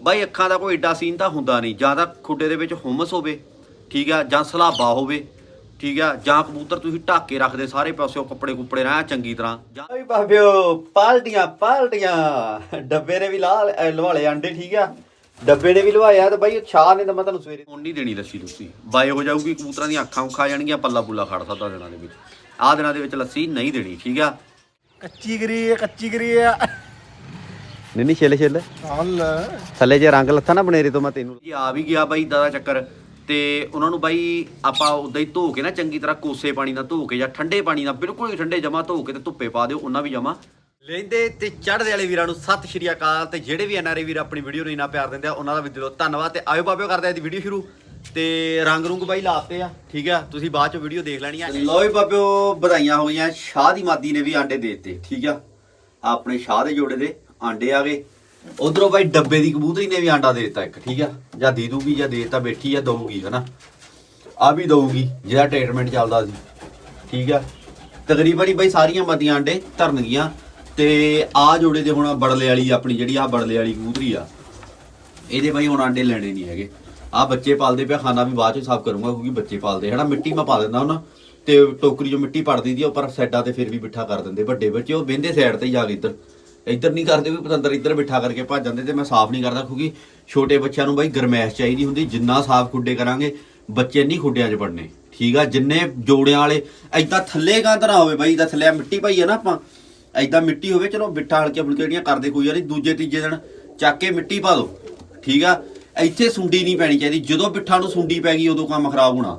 ਬਾਈ ਅੱਖਾਂ ਦਾ ਕੋਈ ਏਡਾ ਸੀਨ ਤਾਂ ਹੁੰਦਾ ਨਹੀਂ ਜਾਂ ਤਾਂ ਖੁੱਡੇ ਦੇ ਵਿੱਚ ਹੁਮਸ ਹੋਵੇ ਠੀਕ ਆ ਜਾਂ ਸਲਾਬਾ ਹੋਵੇ ਠੀਕ ਆ ਜਾਂ ਕਬੂਤਰ ਤੁਸੀਂ ਢੱਕ ਕੇ ਰੱਖਦੇ ਸਾਰੇ ਪਾਸਿਓਂ ਕੱਪੜੇ ਕੁੱਪੜੇ ਰਹਿ ਚੰਗੀ ਤਰ੍ਹਾਂ ਜਾਂ ਓਏ ਬਾਬਿਓ ਪਾਲਟੀਆਂ ਪਾਲਟੀਆਂ ਡੱਬੇ ਨੇ ਵੀ ਲਾ ਲਵਾਲੇ ਆਂਡੇ ਠੀਕ ਆ ਡੱਬੇ ਨੇ ਵੀ ਲਵਾਇਆ ਤੇ ਬਾਈ ਛਾਹ ਨੇ ਤਾਂ ਮੈਂ ਤੁਹਾਨੂੰ ਸਵੇਰੇ ਹੁਣ ਨਹੀਂ ਦੇਣੀ ਲੱਸੀ ਤੁਸੀਂ ਬਾਏ ਹੋ ਜਾਊਗੀ ਕਬੂਤਰਾਂ ਦੀਆਂ ਅੱਖਾਂ ਉੱਖਾ ਜਾਣਗੀਆਂ ਪੱਲਾ ਪੁੱਲਾ ਖੜ ਸਕਦਾ ਦਿਨਾਂ ਦੇ ਵਿੱਚ ਆਹ ਦਿਨਾਂ ਦੇ ਵਿੱਚ ਲੱਸੀ ਨਹੀਂ ਦੇਣੀ ਠੀਕ ਆ। ਕੱਚੀ ਗਰੀ ਹੈ ਕੱਚੀ ਗਰੀ ਹੈ। ਨਹੀਂ ਨਹੀਂ ਛਿੱਲ ਛਿੱਲ। ਹਲ ਥੱਲੇ ਜੇ ਰੰਗ ਲੱਥਾ ਨਾ ਬਨੇਰੇ ਤੋਂ ਮੈਂ ਤੈਨੂੰ ਜੀ ਆ ਵੀ ਗਿਆ ਬਾਈ ਦਾ ਚੱਕਰ। ਤੇ ਉਹਨਾਂ ਨੂੰ ਬਾਈ ਆਪਾਂ ਉਦਾਂ ਹੀ ਧੋ ਕੇ ਨਾ ਚੰਗੀ ਤਰ੍ਹਾਂ ਕੋਸੇ ਪਾਣੀ ਨਾਲ ਧੋ ਕੇ ਜਾਂ ਠੰਡੇ ਪਾਣੀ ਨਾਲ ਬਿਲਕੁਲ ਹੀ ਠੰਡੇ ਜਮਾ ਧੋ ਕੇ ਤੇ ਧੁੱਪੇ ਪਾ ਦਿਓ ਉਹਨਾਂ ਵੀ ਜਮਾ। ਲੈਂਦੇ ਤੇ ਚੜ੍ਹਦੇ ਵਾਲੇ ਵੀਰਾਂ ਨੂੰ ਸਤਿ ਸ਼੍ਰੀ ਅਕਾਲ ਤੇ ਜਿਹੜੇ ਵੀ ਐਨਆਰਏ ਵੀਰ ਆਪਣੀ ਵੀਡੀਓ ਨੂੰ ਇੰਨਾ ਪਿਆਰ ਦਿੰਦੇ ਆ ਉਹਨਾਂ ਦਾ ਵੀ ਦਿਲੋਂ ਧੰਨਵਾਦ ਤੇ ਆਇਓ ਬਾਬਿਓ ਕਰਦੇ ਆ ਦੀ ਵੀਡੀਓ ਸ਼ੁਰੂ। ਤੇ ਰੰਗ ਰੁੰਗ ਬਾਈ ਲਾਤੇ ਆ ਠੀਕ ਆ? ਤੁਸੀਂ ਬਾਅਦ ਚ ਵੀਡੀਓ ਦੇਖ ਲੈਣੀ ਆ ਲਓ ਵੀ ਬਾਬਿਓ ਵਧਾਈਆਂ ਹੋ ਗਈਆਂ ਸ਼ਾਹ ਦੀ ਮਾਦੀ ਨੇ ਵੀ ਆਂਡੇ ਦੇ ਦਿੱਤੇ ਠੀਕ ਆ? ਆਪਣੇ ਸ਼ਾਹ ਦੇ ਜੋੜੇ ਦੇ। ਆਂਡੇ ਆ ਗਏ। ਉਧਰੋਂ ਬਾਈ ਡੱਬੇ ਦੀ ਕਬੂਤਰੀ ਨੇ ਵੀ ਆਂਡਾ ਦੇ ਦਿੱਤਾ ਇੱਕ, ਠੀਕ ਆ? ਜਾਂ ਦੇ ਦੂਗੀ, ਜਾਂ ਦੇ ਦਿੱਤਾ ਬੈਠੀ ਆ, ਦਊਗੀ, ਹਨਾ? ਆ ਵੀ ਦਊਗੀ, ਜਿਹੜਾ ਟ੍ਰੀਟਮੈਂਟ ਚੱਲਦਾ ਸੀ, ਠੀਕ ਆ? ਤਕਰੀਬਨ ਹੀ ਬਾਈ ਸਾਰੀਆਂ ਮਦੀਆਂ ਆਂਡੇ ਧਰਨਗੀਆਂ ਤੇ ਆ ਜੋੜੇ ਦੇ ਹੁਣ ਬੜਲੇ ਵਾਲੀ ਆਪਣੀ ਜਿਹੜੀ ਆ ਬੜਲੇ ਵਾਲੀ ਕਬੂਤਰੀ ਆ, ਇਹਦੇ ਬਾਈ ਹੁਣ ਆਂਡੇ ਲੈਣੇ ਨਹੀਂ ਹੈਗੇ। ਆ ਬੱਚੇ ਪਾਲਦੇ ਪਿਆ ਖਾਣਾ ਵੀ ਬਾਅਦ ਚ ਸਾਫ਼ ਕਰੂੰਗਾ, ਕਿਉਂਕਿ ਬੱਚੇ ਪਾਲਦੇ, ਹਨਾ? ਮਿੱਟੀ ਮੈਂ ਪਾ ਦਿੰਦਾ ਉਹਨਾਂ ਤੇ ਟੋਕਰੀ ਜੋ ਮਿੱਟੀ ਪੜਦੀ ਦੀ ਉੱਪਰ ਸਾਈਡਾਂ ਤੇ ਫਿਰ ਵੀ ਬਿਠਾ ਕਰ ਦਿੰਦੇ, ਵੱਡੇ ਬੱਚੇ, ਉਹ ਬਹਿੰਦੇ ਸਾਈਡ ਤੇ ਜਾ ਕੇ ਇੱਧਰ। ਇੱਧਰ ਨਹੀਂ ਕਰਦੇ ਵੀ ਪਤੰਦਰ ਇੱਧਰ ਬਿਠਾ ਕਰਕੇ ਭੱਜ ਜਾਂਦੇ ਤੇ ਮੈਂ ਸਾਫ਼ ਨਹੀਂ ਕਰਦਾ ਕਿਉਂਕਿ ਛੋਟੇ ਬੱਚਿਆਂ ਨੂੰ ਬਾਈ ਗਰਮੈਸ਼ ਚਾਹੀਦੀ ਹੁੰਦੀ, ਜਿੰਨਾ ਸਾਫ਼ ਖੁੱਡੇ ਕਰਾਂਗੇ, ਬੱਚੇ ਨਹੀਂ ਖੁੱਡਿਆਂ 'ਚ ਪੜਨੇ ਠੀਕ ਆ? ਜਿੰਨੇ ਜੋੜਿਆਂ ਵਾਲੇ ਐਦਾਂ ਥੱਲੇ ਗਾਂ ਨਾ ਹੋਵੇ ਬਾਈ ਦਾ ਥੱਲੇ ਮਿੱਟੀ ਪਾਈ ਆ ਨਾ ਆਪਾਂ ਐਦਾਂ ਮਿੱਟੀ ਹੋਵੇ, ਚਲੋ ਬਿੱਠਾ ਹਲਕੇ ਫੁਲਕੇ ਜਿਹੜੀਆਂ ਕਰਦੇ ਕੋਈ ਯਾਰੀ ਦੂਜੇ, ਤੀਜੇ ਦਿਨ ਚੱਕ ਕੇ ਮਿੱਟੀ ਪਾ ਦਿਓ ਠੀਕ ਆ? ਇੱਥੇ ਸੁੰਡੀ ਨਹੀਂ ਪੈਣੀ ਚਾਹੀਦੀ, ਜਦੋਂ ਬਿੱਠਾ ਨੂੰ ਸੁੰਡੀ ਪੈ ਗਈ, ਉਦੋਂ ਕੰਮ ਖਰਾਬ ਹੋਣਾ।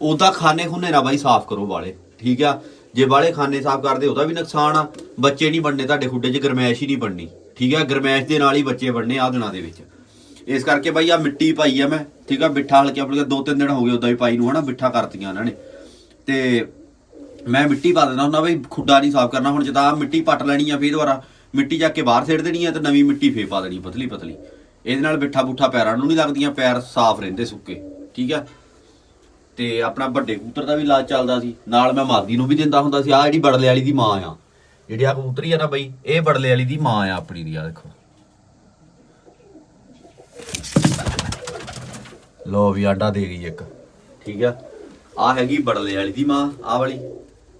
ਉਦਾਂ ਖਾਨੇ ਖੁੰਨੇ ਨਾ ਬਾਈ ਸਾਫ਼ ਕਰੋ ਵਾਲੇ। ਠੀਕ ਆ? ਜੇ ਵਾਲੇ ਖਾਨੇ ਸਾਫ਼ ਕਰਦੇ, ਉਹਦਾ ਵੀ ਨੁਕਸਾਨ ਆ। ਬੱਚੇ ਨਹੀਂ ਬਣਨੇ, ਤੁਹਾਡੇ ਖੁੱਡੇ 'ਚ ਗਰਮੈਸ਼ ਹੀ ਨਹੀਂ ਬਣਨੀ। ਠੀਕ ਆ? ਗਰਮੈਸ਼ ਦੇ ਨਾਲ ਹੀ ਬੱਚੇ ਬਣਨੇ ਆ ਦਿਨਾਂ ਦੇ ਵਿੱਚ। ਇਸ ਕਰਕੇ ਬਾਈ ਆ ਮਿੱਟੀ ਪਾਈ ਆ ਮੈਂ। ਠੀਕ ਆ? ਮਿੱਠਾ ਹਲਕੇ ਆਪਣੇ ਦੋ ਤਿੰਨ ਦਿਨ ਹੋ ਗਏ ਉਦਾਂ ਹੀ ਪਾਈ ਨੂੰ, ਹਨਾ? ਮਿੱਠਾ ਕਰਤੀਆਂ ਇਹਨਾਂ ਨੇ। ਤੇ ਮੈਂ ਮਿੱਟੀ ਪਾ ਦਿੰਦਾ ਹੁੰਦਾ ਬਈ, ਖੁੱਡਾ ਨਹੀਂ ਸਾਫ਼ ਕਰਨਾ। ਹੁਣ ਜਿੱਦਾਂ ਮਿੱਟੀ ਪੱਟ ਲੈਣੀ ਆ ਫੇਰ ਦੁਬਾਰਾ, ਮਿੱਟੀ ਜਾ ਕੇ ਬਾਹਰ ਸੇੜ ਦੇਣੀ ਆ ਤੇ ਨਵੀਂ ਮਿੱਟੀ ਫੇਰ ਪਾ ਦੇਣੀ ਪਤਲੀ ਪਤਲੀ ਇਹਦੇ ਨਾਲ ਬਿੱਠਾ ਬੁੱਠਾ ਪੈਰਾਂ ਨੂੰ ਨਹੀਂ ਲੱਗਦੀਆਂ, ਪੈਰ ਸਾਫ਼ ਰਹਿੰਦੇ ਸੁੱਕੇ। ਠੀਕ ਆ? ਤੇ ਆਪਣਾ ਵੱਡੇ ਕਬੂਤਰ ਦਾ ਵੀ ਇਲਾਜ ਚੱਲਦਾ ਸੀ। ਨਾਲ ਮੈਂ ਮਾਦੀ ਨੂੰ ਵੀ ਦਿੰਦਾ ਹੁੰਦਾ ਸੀ ਆ ਜਿਹੜੀ ਬੜਲੇ ਵਾਲੀ ਦੀ ਮਾਂ ਆ। ਜਿਹੜੀ ਆ ਕਬੂਤਰੀ ਆ ਨਾ ਬਈ, ਇਹ ਬੜਲੇ ਵਾਲੀ ਦੀ ਮਾਂ ਆ ਆਪਣੀ ਦੀ ਆ ਦੇਖੋ। ਲੋ ਵੀ ਆਂਡਾ ਦੇ ਗਈ ਇੱਕ। ਠੀਕ ਆ? ਆ ਹੈਗੀ ਬੜਲੇ ਵਾਲੀ ਦੀ ਮਾਂ ਆ ਵਾਲੀ।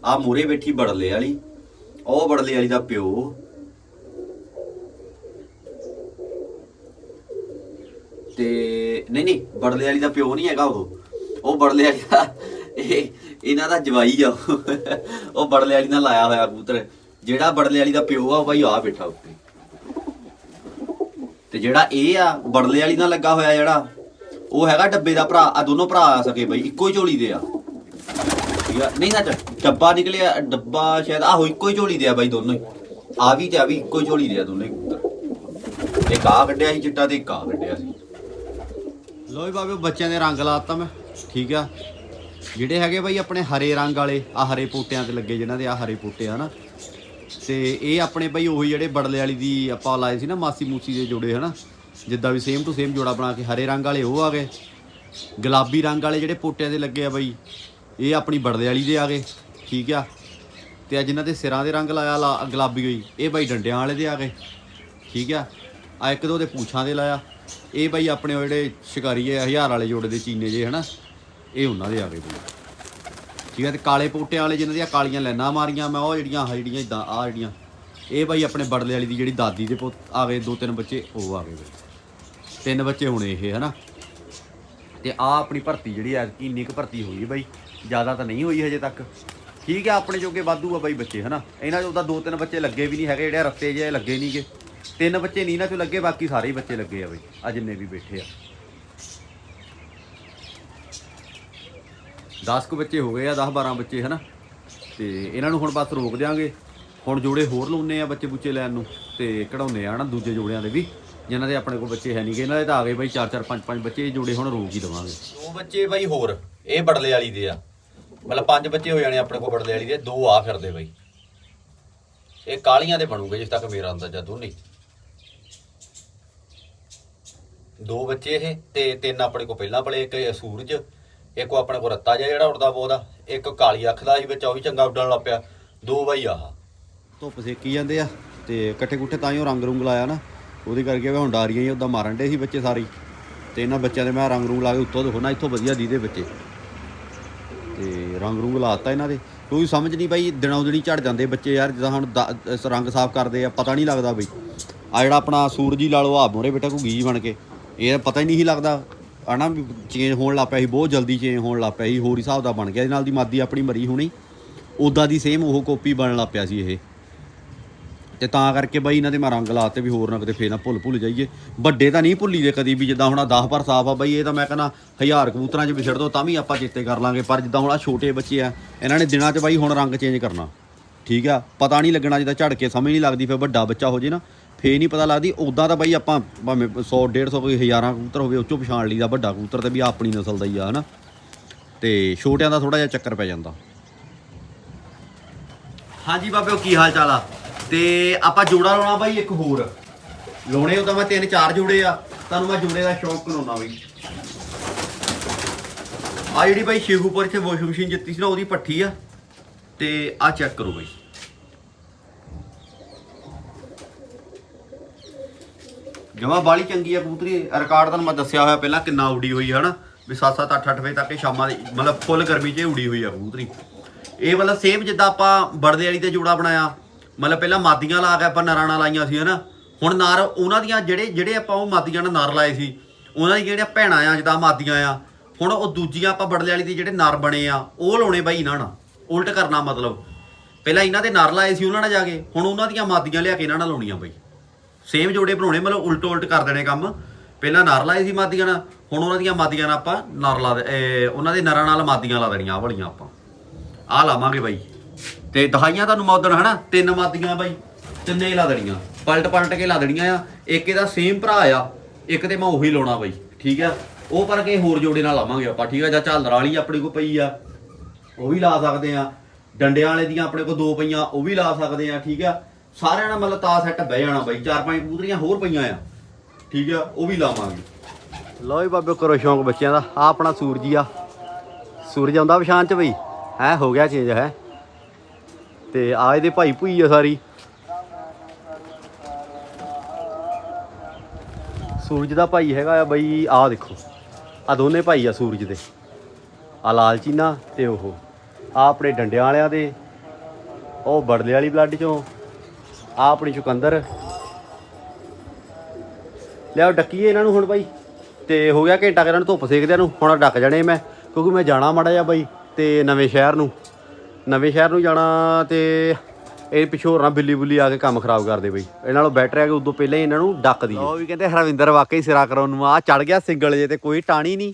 ਆ ਮੂਰੇ ਬੈਠੀ ਬੜਲੇ ਵਾਲੀ। ਉਹ ਬੜਲੇ ਵਾਲੀ ਦਾ ਪਿਓ। ਤੇ ਨਹੀਂ ਨਹੀਂ ਬੜਲੇ ਵਾਲੀ ਦਾ ਪਿਓ ਨਹੀਂ ਹੈਗਾ ਉਹ। ਉਹ ਬੜਲੇ ਵਾਲੀ ਦਾ, ਇਹ ਇਹਨਾਂ ਦਾ ਜਵਾਈ ਆ ਉਹ। ਉਹ ਬੜਲੇ ਵਾਲੀ ਨਾਲ ਲਾਇਆ ਹੋਇਆ ਕਬੂਤਰ। ਜਿਹੜਾ ਬੜਲੇ ਵਾਲੀ ਦਾ ਪਿਓ ਆ, ਉਹ ਬਾਈ ਆ ਬੈਠਾ ਉੱਤੇ। ਤੇ ਜਿਹੜਾ ਇਹ ਆ, ਬੜਲੇ ਵਾਲੀ ਨਾਲ ਲੱਗਾ ਹੋਇਆ ਜਿਹੜਾ, ਉਹ ਹੈਗਾ ਡੱਬੇ ਦਾ ਭਰਾ। ਆ ਦੋਨੋਂ ਭਰਾ ਆ ਸਕੇ ਬਾਈ, ਇੱਕੋ ਹੀ ਝੋਲੀ ਦੇ ਆ। ਠੀਕ ਆ? ਨਹੀਂ ਸੱਚ, ਡੱਬਾ ਨਿਕਲਿਆ, ਡੱਬਾ ਸ਼ਾਇਦ ਆਹੋ ਇੱਕੋ ਹੀ ਝੋਲੀ ਦੇ ਆ ਬਾਈ ਦੋਨੋਂ ਹੀ। ਆ ਵੀ ਤੇ ਆ ਵੀ ਇੱਕੋ ਹੀ ਝੋਲੀ ਦੇ ਆ ਦੋਨੋਂ ਹੀ ਕਬੂਤਰ। ਇੱਕ ਆ ਕੱਢਿਆ ਸੀ ਚਿੱਟਾ ਤੇ ਇੱਕ ਆ ਕੱਢਿਆ ਸੀ। ਲੋ ਵੀ ਬਾਬੇ, ਬੱਚਿਆਂ ਦੇ ਰੰਗ ਲਾਤਾ ਮੈਂ। ਠੀਕ ਆ? ਜਿਹੜੇ ਹੈਗੇ ਬਾਈ ਆਪਣੇ ਹਰੇ ਰੰਗ ਵਾਲੇ ਆ ਹਰੇ ਪੋਟਿਆਂ ਤੇ ਲੱਗੇ ਜਿਨ੍ਹਾਂ ਦੇ ਆ ਹਰੇ ਪੋਟੇ ਆ ਨਾ। ਤੇ ਇਹ ਆਪਣੇ ਬਾਈ ਉਹੀ ਜਿਹੜੇ ਬੜਲੇ ਵਾਲੀ ਦੀ ਆਪਾਂ ਲਾਏ ਸੀ ਨਾ, ਮਾਸੀ ਮੂਸੀ ਦੇ ਜੋੜੇ, ਹਨਾ? ਜਿੱਦਾਂ ਵੀ ਸੇਮ ਟੂ ਸੇਮ ਜੋੜਾ ਬਣਾ ਕੇ ਹਰੇ ਰੰਗ ਵਾਲੇ ਉਹ ਆ ਗਏ। ਗੁਲਾਬੀ ਰੰਗ ਵਾਲੇ ਜਿਹੜੇ ਪੋਟਿਆਂ ਦੇ ਲੱਗੇ ਆ ਬਾਈ, ਇਹ ਆਪਣੀ ਬੜਲੇ ਵਾਲੀ ਦੇ ਆ ਗਏ, ਠੀਕ ਆ? ਤੇ ਆ ਜਿਨ੍ਹਾਂ ਦੇ ਸਿਰਾਂ ਦੇ ਰੰਗ ਲਾਇਆ ਲਾ, ਗੁਲਾਬੀ ਹੋਈ, ਇਹ ਬਾਈ ਡੰਡਿਆਂ ਵਾਲੇ ਦੇ ਆ ਗਏ, ਠੀਕ ਆ? ਆ ਇੱਕ ਦੋ ਦੇ ਪੂਛਾਂ ਦੇ ਲਾਇਆ। ਇਹ ਬਾਈ ਆਪਣੇ ਉਹ ਜਿਹੜੇ ਸ਼ਿਕਾਰੀ ਹੈ ਹਜ਼ਾਰ ਵਾਲੇ ਜੋੜੇ ਦੇ ਚੀਨੇ ਜੇ ਹਨਾ? ਇਹ ਉਹਨਾਂ ਦੇ ਆ ਗਏ ਬਾਈ। ਠੀਕ ਹੈ ਤੇ ਕਾਲੇ ਪੋਟਿਆਂ ਵਾਲੇ ਜਿਨ੍ਹਾਂ ਦੀਆਂ ਕਾਲੀਆਂ ਲੈਣਾ ਮਾਰੀਆਂ, ਮੈਂ ਉਹ ਜਿਹੜੀਆਂ, ਆਹ ਜਿਹੜੀਆਂ ਇਦਾਂ ਆ ਜਿਹੜੀਆਂ। ਇਹ ਬਾਈ ਆਪਣੇ ਬੜਲੇ ਵਾਲੀ ਦੀ ਜਿਹੜੀ ਦਾਦੀ ਦੇ ਪੁੱਤ ਆ ਗਏ, ਦੋ ਤਿੰਨ ਬੱਚੇ, ਉਹ ਆ ਗਏ ਬਈ। ਤਿੰਨ ਬੱਚੇ ਹੋਣੇ ਇਹ, ਹਨਾ? ਤੇ ਆ ਆਪਣੀ ਭਰਤੀ ਜਿਹੜੀ ਐ ਕਿੰਨੀ ਕੁ ਭਰਤੀ ਹੋਈ ਬਾਈ, ਜ਼ਿਆਦਾ ਤਾਂ ਨਹੀਂ ਹੋਈ ਹਜੇ ਤੱਕ। ਠੀਕ ਹੈ ਆਪਣੇ ਜੋਗੇ ਵਾਧੂ ਆ ਬਾਈ ਬੱਚੇ, ਹਨਾ? ਇਹਨਾਂ ਚੋਂ ਤਾਂ ਦੋ ਤਿੰਨ ਬੱਚੇ ਲੱਗੇ ਵੀ ਨਹੀਂ ਹੈਗੇ, ਜਿਹੜੇ ਰਸਤੇ ਜਿਹੇ ਲੱਗੇ ਨਹੀਂਗੇ ਤਿੰਨ ਬੱਚੇ ਨਹੀਂ ਨਾ ਚੋਂ ਲੱਗੇ, ਬਾਕੀ ਸਾਰੇ ਹੀ ਬੱਚੇ ਲੱਗੇ ਆ ਬਾਈ, ਆ ਜਿੰਨੇ ਵੀ ਬੈਠੇ ਆ। 10 ਕੁ ਬੱਚੇ ਹੋ ਗਏ ਆ 10 12 ਬੱਚੇ, ਹਨਾ? ਤੇ ਇਹਨਾਂ ਨੂੰ ਹੁਣ ਬਸ ਰੋਕ ਦਿਆਂਗੇ। ਹੁਣ ਜੋੜੇ ਹੋਰ ਲਾਉਨੇ ਆ ਬੱਚੇ ਬੁੱਚੇ ਲੈਣ ਨੂੰ ਤੇ ਕਢਾਉਨੇ ਆ, ਹਨਾ, ਦੂਜੇ ਜੋੜਿਆਂ ਦੇ ਵੀ। ਜਿਨ੍ਹਾਂ ਦੇ ਆਪਣੇ ਕੋਲ ਬੱਚੇ ਹੈ ਨਹੀਂਗੇ, ਇਹਨਾਂ ਦੇ ਤਾਂ ਆ ਗਏ ਬਾਈ 4 4 5 5 ਬੱਚੇ, ਇਹ ਜੋੜੇ ਹੁਣ ਰੋਕ ਹੀ ਦਵਾਂਗੇ। ਦੋ ਬੱਚੇ ਬਾਈ ਹੋਰ, ਇਹ ਬੜਲੇ ਵਾਲੀ ਦੇ ਆ। ਮਤਲਬ ਪੰਜ ਬੱਚੇ ਹੋ ਜਾਣੇ ਆਪਣੇ ਕੋਲ ਬੜਲੇ ਵਾਲੀ ਦੇ, ਦੋ ਆ ਫਿਰਦੇ ਬਾਈ। ਇਹ ਕਾਲੀਆਂ ਦੇ ਬਣੂਗੇ ਜਿਸ ਤੱਕ ਮੇਰਾ ਅੰਦਾਜ਼ਾ, ਦੋਨੇ। ਦੋ ਬੱਚੇ ਇਹ ਤੇ ਤਿੰਨ ਆਪਣੇ ਕੋਲ ਪਹਿਲਾਂ ਪਲੇ ਇੱਕ ਸੂਰਜ ਇੱਕ ਉਹ ਆਪਣੇ ਕੋਲ ਰੱਤਾ ਜਿਹਾ ਜਿਹੜਾ ਉੜਦਾ ਬੋਦਾ ਇੱਕ ਕਾਲੀ ਅੱਖ ਦਾ ਸੀ ਵਿੱਚ, ਉਹ ਵੀ ਚੰਗਾ ਉੱਡਣ ਲੱਗ ਪਿਆ। ਦੋ ਬਾਈ ਆਹ। ਧੁੱਪ ਸੇਕੀ ਜਾਂਦੇ ਆ, ਤੇ ਇਕੱਠੇ ਕੁੱਠੇ ਤਾਂ ਹੀ ਉਹ ਰੰਗ ਰੁੰਗ ਲਾਇਆ ਨਾ। ਉਹਦੇ ਕਰਕੇ ਹੁਣ ਡਾਰੀਆਂ ਹੀ ਉਦਾਂ ਮਾਰਨ ਡੇ ਸੀ ਬੱਚੇ ਸਾਰੇ ਤੇ ਇਹਨਾਂ ਬੱਚਿਆਂ ਦੇ ਮੈਂ ਰੰਗ ਰੂੰਗ ਲਾ ਕੇ ਉੱਤੋਂ ਦੇਖੋ ਨਾ ਇੱਥੋਂ ਵਧੀਆ ਦੀਦੇ ਬੱਚੇ। ਤੇ ਰੰਗ ਰੂੰਗ ਲਾਤਾ ਇਹਨਾਂ ਦੇ। ਕੋਈ ਸਮਝ ਨਹੀਂ ਬਾਈ, ਦਿਨੋਂ ਦਿਨੀ ਝੜ ਜਾਂਦੇ ਬੱਚੇ ਯਾਰ, ਜਿੱਦਾਂ ਹੁਣ ਰੰਗ ਸਾਫ਼ ਕਰਦੇ ਆ, ਪਤਾ ਨਹੀਂ ਲੱਗਦਾ ਬਈ। ਆ ਜਿਹੜਾ ਆਪਣਾ ਸੂਰਜੀ ਲਾ ਲਓ ਆ ਮੋਰੇ ਬੇਟਾ ਕੋ ਗੀ ਬਣ ਕੇ। ਇਹ ਪਤਾ ਹੀ ਨਹੀਂ ਸੀ ਲੱਗਦਾ। ਆਣਾ ਵੀ ਚੇਂਜ ਹੋਣ ਲੱਗ ਪਿਆ ਸੀ, ਬਹੁਤ ਜਲਦੀ ਚੇਂਜ ਹੋਣ ਲੱਗ ਪਿਆ ਸੀ, ਹੋਰ ਹਿਸਾਬ ਦਾ ਬਣ ਗਿਆ। ਇਹਦੇ ਨਾਲ ਦੀ ਮਾਦੀ ਆਪਣੀ ਮਰੀ ਹੋਣੀ। ਉਦਾਂ ਦੀ ਸੇਮ ਉਹ ਕਾਪੀ ਬਣਨ ਲੱਗ ਪਿਆ ਸੀ ਇਹ। ਤੇ ਤਾਂ ਕਰਕੇ ਬਾਈ ਇਹਨਾਂ ਦੇ ਮੈਂ ਰੰਗ ਲਾਤੇ ਵੀ ਹੋਰ ਨਾ ਕਿਤੇ ਫੇਰ ਨਾ ਭੁੱਲ ਭੁੱਲ ਜਾਈਏ। ਵੱਡੇ ਤਾਂ ਨਹੀਂ ਭੁੱਲੀ ਦੇ ਕਦੀ ਵੀ, ਜਿੱਦਾਂ ਹੁਣ 10 ਪਰ ਸਾਫ਼ ਆ ਬਾਈ, ਇਹ ਤਾਂ ਮੈਂ ਕਹਿੰਦਾ ਹਜ਼ਾਰ ਕਬੂਤਰਾਂ 'ਚ ਵਿਛੜ ਦੋ, ਤਾਂ ਵੀ ਆਪਾਂ ਚੇਤੇ ਕਰ ਲਾਂਗੇ। ਪਰ ਜਿੱਦਾਂ ਹੁਣ ਆ ਛੋਟੇ ਬੱਚੇ ਆ, ਇਹਨਾਂ ਨੇ ਦਿਨਾਂ 'ਚ ਬਾਈ ਹੁਣ ਰੰਗ ਚੇਂਜ ਕਰਨਾ। ਠੀਕ ਆ? ਪਤਾ ਨਹੀਂ ਲੱਗਣਾ, ਜਿੱਦਾਂ ਝੜ ਕੇ ਸਮਝ ਨਹੀਂ ਲੱਗਦੀ, ਫਿਰ ਵੱਡਾ ਬੱਚਾ ਹੋ ਜੇ ਨਾ। ਫੇਰ ਨਹੀਂ ਪਤਾ ਲੱਗਦੀ ਉਦਾਂ ਤਾਂ ਬਾਈ ਆਪਾਂ ਭਾਵੇਂ 100 150 ਕੋਈ ਹਜ਼ਾਰਾਂ ਕਬੂਤਰ ਹੋਵੇ, ਉਹ 'ਚੋਂ ਪਛਾਣ ਲਈਦਾ ਵੱਡਾ ਕਬੂਤਰ ਤੇ ਵੀ ਆਪਣੀ ਨਸਲ ਦਾ ਹੀ ਆ, ਹਨਾ? ਤੇ ਛੋਟਿਆਂ ਦਾ ਥੋੜਾ ਜਿਹਾ ਚੱਕਰ ਪੈ ਜਾਂਦਾ। ਹਾਂਜੀ ਬਾਬਿਓ ਕੀ ਹਾਲ ਚਾਲ ਆ? ਤੇ ਆਪਾਂ ਜੋੜਾ ਲਾਉਣਾ ਬਾਈ ਇੱਕ ਹੋਰ। ਲਾਉਣੇ ਉਹ ਤਾਂ ਮੈਂ ਤਿੰਨ ਚਾਰ ਜੋੜੇ ਆ, ਤੁਹਾਨੂੰ ਮੈਂ ਜੋੜੇ ਦਾ ਸ਼ੌਂਕ ਕਰਾਉਣਾ ਬਈ। ਆ ਜਿਹੜੀ ਬਾਈ ਸ਼ੇਖੂਪੁਰ 'ਚ ਵਾਸ਼ਿੰਗ ਮਸ਼ੀਨ ਜਿੱਤੀ ਸੀ ਨਾ, ਉਹਦੀ ਪੱਠੀ ਆ, ਤੇ ਆ ਚੈੱਕ ਕਰੋ ਬਾਈ। ਜਮਾ ਬਾਲੀ ਚੰਗੀ ਆ ਕਬੂਤਰੀ ਰਿਕਾਰਡ ਤੁਹਾਨੂੰ ਮੈਂ ਦੱਸਿਆ ਹੋਇਆ ਪਹਿਲਾਂ ਕਿੰਨਾ ਉਡੀ ਹੋਈ ਹੈ ਹਨਾ, ਵੀ 7-7 8-8 ਵਜੇ ਤੱਕ ਇਹ ਸ਼ਾਮਾਂ ਦੀ, ਮਤਲਬ ਫੁੱਲ ਗਰਮੀ 'ਚ ਉਡੀ ਹੋਈ ਆ ਕਬੂਤਰੀ। ਇਹ ਮਤਲਬ ਸੇਮ ਜਿੱਦਾਂ ਆਪਾਂ ਬੜਦੇ ਵਾਲੀ ਤੇ ਜੋੜਾ ਬਣਾਇਆ, ਮਤਲਬ ਪਹਿਲਾਂ ਮਾਦੀਆਂ ਲਾ ਕੇ ਆਪਾਂ ਨਰਾਣਾ ਲਾਈਆਂ ਸੀ ਹਨਾ, ਹੁਣ ਨਾਰ, ਉਹਨਾਂ ਦੀਆਂ ਜਿਹੜੇ ਜਿਹੜੇ ਆਪਾਂ ਉਹ ਮਾਦੀਆਂ ਨਾਲ ਨਾਰ ਲਾਏ ਸੀ, ਉਹਨਾਂ ਦੀ ਜਿਹੜੀਆਂ ਭੈਣਾਂ ਆ, ਜਿੱਦਾਂ ਮਾਦੀਆਂ ਆ, ਹੁਣ ਉਹ ਦੂਜੀਆਂ ਆਪਾਂ ਬੜਦੇ ਵਾਲੀ ਦੇ ਜਿਹੜੇ ਨਰ ਬਣੇ ਆ, ਉਹ ਲਾਉਣੇ ਬਾਈ ਇਹਨਾਂ ਨਾਲ, ਉਲਟ ਕਰਨਾ ਮਤਲਬ। ਪਹਿਲਾਂ ਇਹਨਾਂ ਦੇ ਨਰ ਲਾਏ ਸੀ ਉਹਨਾਂ ਨਾਲ ਜਾ ਕੇ, ਹੁਣ ਉਹਨਾਂ ਦੀਆਂ ਮਾਦੀਆਂ ਲਿਆ ਕੇ ਇਹਨਾਂ ਨਾਲ ਲਾਉਣੀਆਂ ਬਾਈ। ਸੇਮ ਜੋੜੇ ਬਣਾਉਣੇ, ਮਤਲਬ ਉਲਟ ਉਲਟ ਕਰ ਦੇਣੇ ਕੰਮ। ਪਹਿਲਾਂ ਨਰ ਲਾਏ ਸੀ ਮਾਦੀਆਂ ਨਾਲ, ਹੁਣ ਉਹਨਾਂ ਦੀਆਂ ਮਾਦੀਆਂ ਨਾਲ ਆਪਾਂ ਨਰ ਲਾ ਦੇ ਉਹਨਾਂ ਦੇ ਨਰਾਂ ਨਾਲ ਮਾਦੀਆਂ ਲਾ ਦੇਣੀਆਂ, ਆਹ ਵਾਲੀਆਂ ਆਪਾਂ। ਆਹ ਲਾਵਾਂਗੇ ਬਾਈ। ਤੇ ਦਹਾਈਆਂ ਤੁਹਾਨੂੰ ਮੌਦਨ ਹਨਾ? ਤਿੰਨ ਮਾਦੀਆਂ ਬਾਈ, ਤਿੰਨੇ ਲਾ ਦੇਣੀਆਂ। ਪਲਟ ਪਲਟ ਕੇ ਲਾ ਦੇਣੀਆਂ ਆ। ਇੱਕ ਇਹਦਾ ਸੇਮ ਭਰਾ ਆ, ਇੱਕ ਤੇ ਮੈਂ ਉਹੀ ਲਾਉਣਾ ਬਾਈ, ਠੀਕ ਆ? ਉਹ ਪਰ ਕੇ ਹੋਰ ਜੋੜੇ ਨਾਲ ਲਾਵਾਂਗੇ ਆਪਾਂ, ਠੀਕ ਆ? ਜਾਂ ਝਾਲਰ ਵਾਲੀ ਆਪਣੇ ਕੋਲ ਪਈ ਆ, ਉਹ ਵੀ ਲਾ ਸਕਦੇ ਆ। ਡੰਡਿਆਂ ਵਾਲੇ ਦੀਆਂ ਆਪਣੇ ਕੋਲ ਦੋ ਪਈਆਂ, ਉਹ ਵੀ ਲਾ ਸਕਦੇ ਆ, ਠੀਕ ਆ? ਸਾਰਿਆਂ ਨਾਲ ਮਤਲਬ ਤਾਂ ਸੈੱਟ ਬਹਿ ਜਾਣਾ ਬਾਈ, ਚਾਰ ਪੰਜ ਕਬੂਤਰੀਆਂ ਹੋਰ ਪਈਆਂ ਆ। ਠੀਕ ਆ, ਉਹ ਵੀ ਲਾਵਾਂਗੇ। ਲਓ ਜੀ ਬਾਬੇ, ਕਰੋ ਸ਼ੌਂਕ ਬੱਚਿਆਂ ਦਾ। ਆ ਆਪਣਾ ਸੂਰਜੀ ਆ। ਸੂਰਜ ਆਉਂਦਾ ਪਛਾਣ ਚ ਬਈ। ਹੈ, ਹੋ ਗਿਆ ਚੇਂਜ ਹੈ। ਤੇ ਆ ਇਹਦੇ ਭਾਈ ਭੂਈ ਆ ਸਾਰੀ। ਸੂਰਜ ਦਾ ਭਾਈ ਹੈਗਾ ਆ ਬਈ ਆ ਦੇਖੋ। ਆ ਦੋਨੇ ਭਾਈ ਆ ਸੂਰਜ ਦੇ। ਆ ਲਾਲਚੀਨਾ ਤੇ ਉਹ। ਆ ਆਪਣੇ ਡੰਡਿਆਂ ਵਾਲਿਆਂ ਦੇ। ਉਹ ਬੜਲੇ ਵਾਲੀ ਬਲੱਡ ਚੋਂ। ਆ ਆਪਣੀ ਚੁਕੰਦਰ। ਲਿਆਓ ਡੱਕੀਏ ਇਹਨਾਂ ਨੂੰ ਹੁਣ ਬਾਈ। ਤੇ ਹੋ ਗਿਆ ਘੰਟਾ ਕੁ ਇਹਨਾਂ ਨੂੰ ਧੁੱਪ ਸੇਕਦਿਆਂ ਨੂੰ ਹੁਣ ਡੱਕ ਜਾਣੇ ਮੈਂ ਕਿਉਂਕਿ ਮੈਂ ਜਾਣਾ ਮਾੜਾ ਜਿਹਾ ਬਾਈ ਤੇ ਨਵੇਂ ਸ਼ਹਿਰ ਨੂੰ। ਨਵੇਂ ਸ਼ਹਿਰ ਨੂੰ ਜਾਣਾ ਤੇ ਇਹ ਪਿੱਛੋਂ ਹੋਰ ਨਾ ਬਿੱਲੀ ਬੁੱਲੀ ਆ ਕੇ ਕੰਮ ਖਰਾਬ ਕਰਦੇ ਬਈ। ਇਹ ਨਾਲੋਂ ਬੈਟਰ ਹੈ ਕਿ ਉਦੋਂ ਪਹਿਲਾਂ ਹੀ ਇਹਨਾਂ ਨੂੰ ਡੱਕ ਦਈਏ। ਉਹ ਵੀ ਕਹਿੰਦੇ ਹਰਵਿੰਦਰ ਵਾਕਈ ਸਿਰਾ ਕਰਾਉਣ ਨੂੰ ਆ ਚੜ ਗਿਆ ਸਿੰਗਲ ਜੇ ਤੇ ਕੋਈ ਟਾਣੀ ਨਹੀਂ।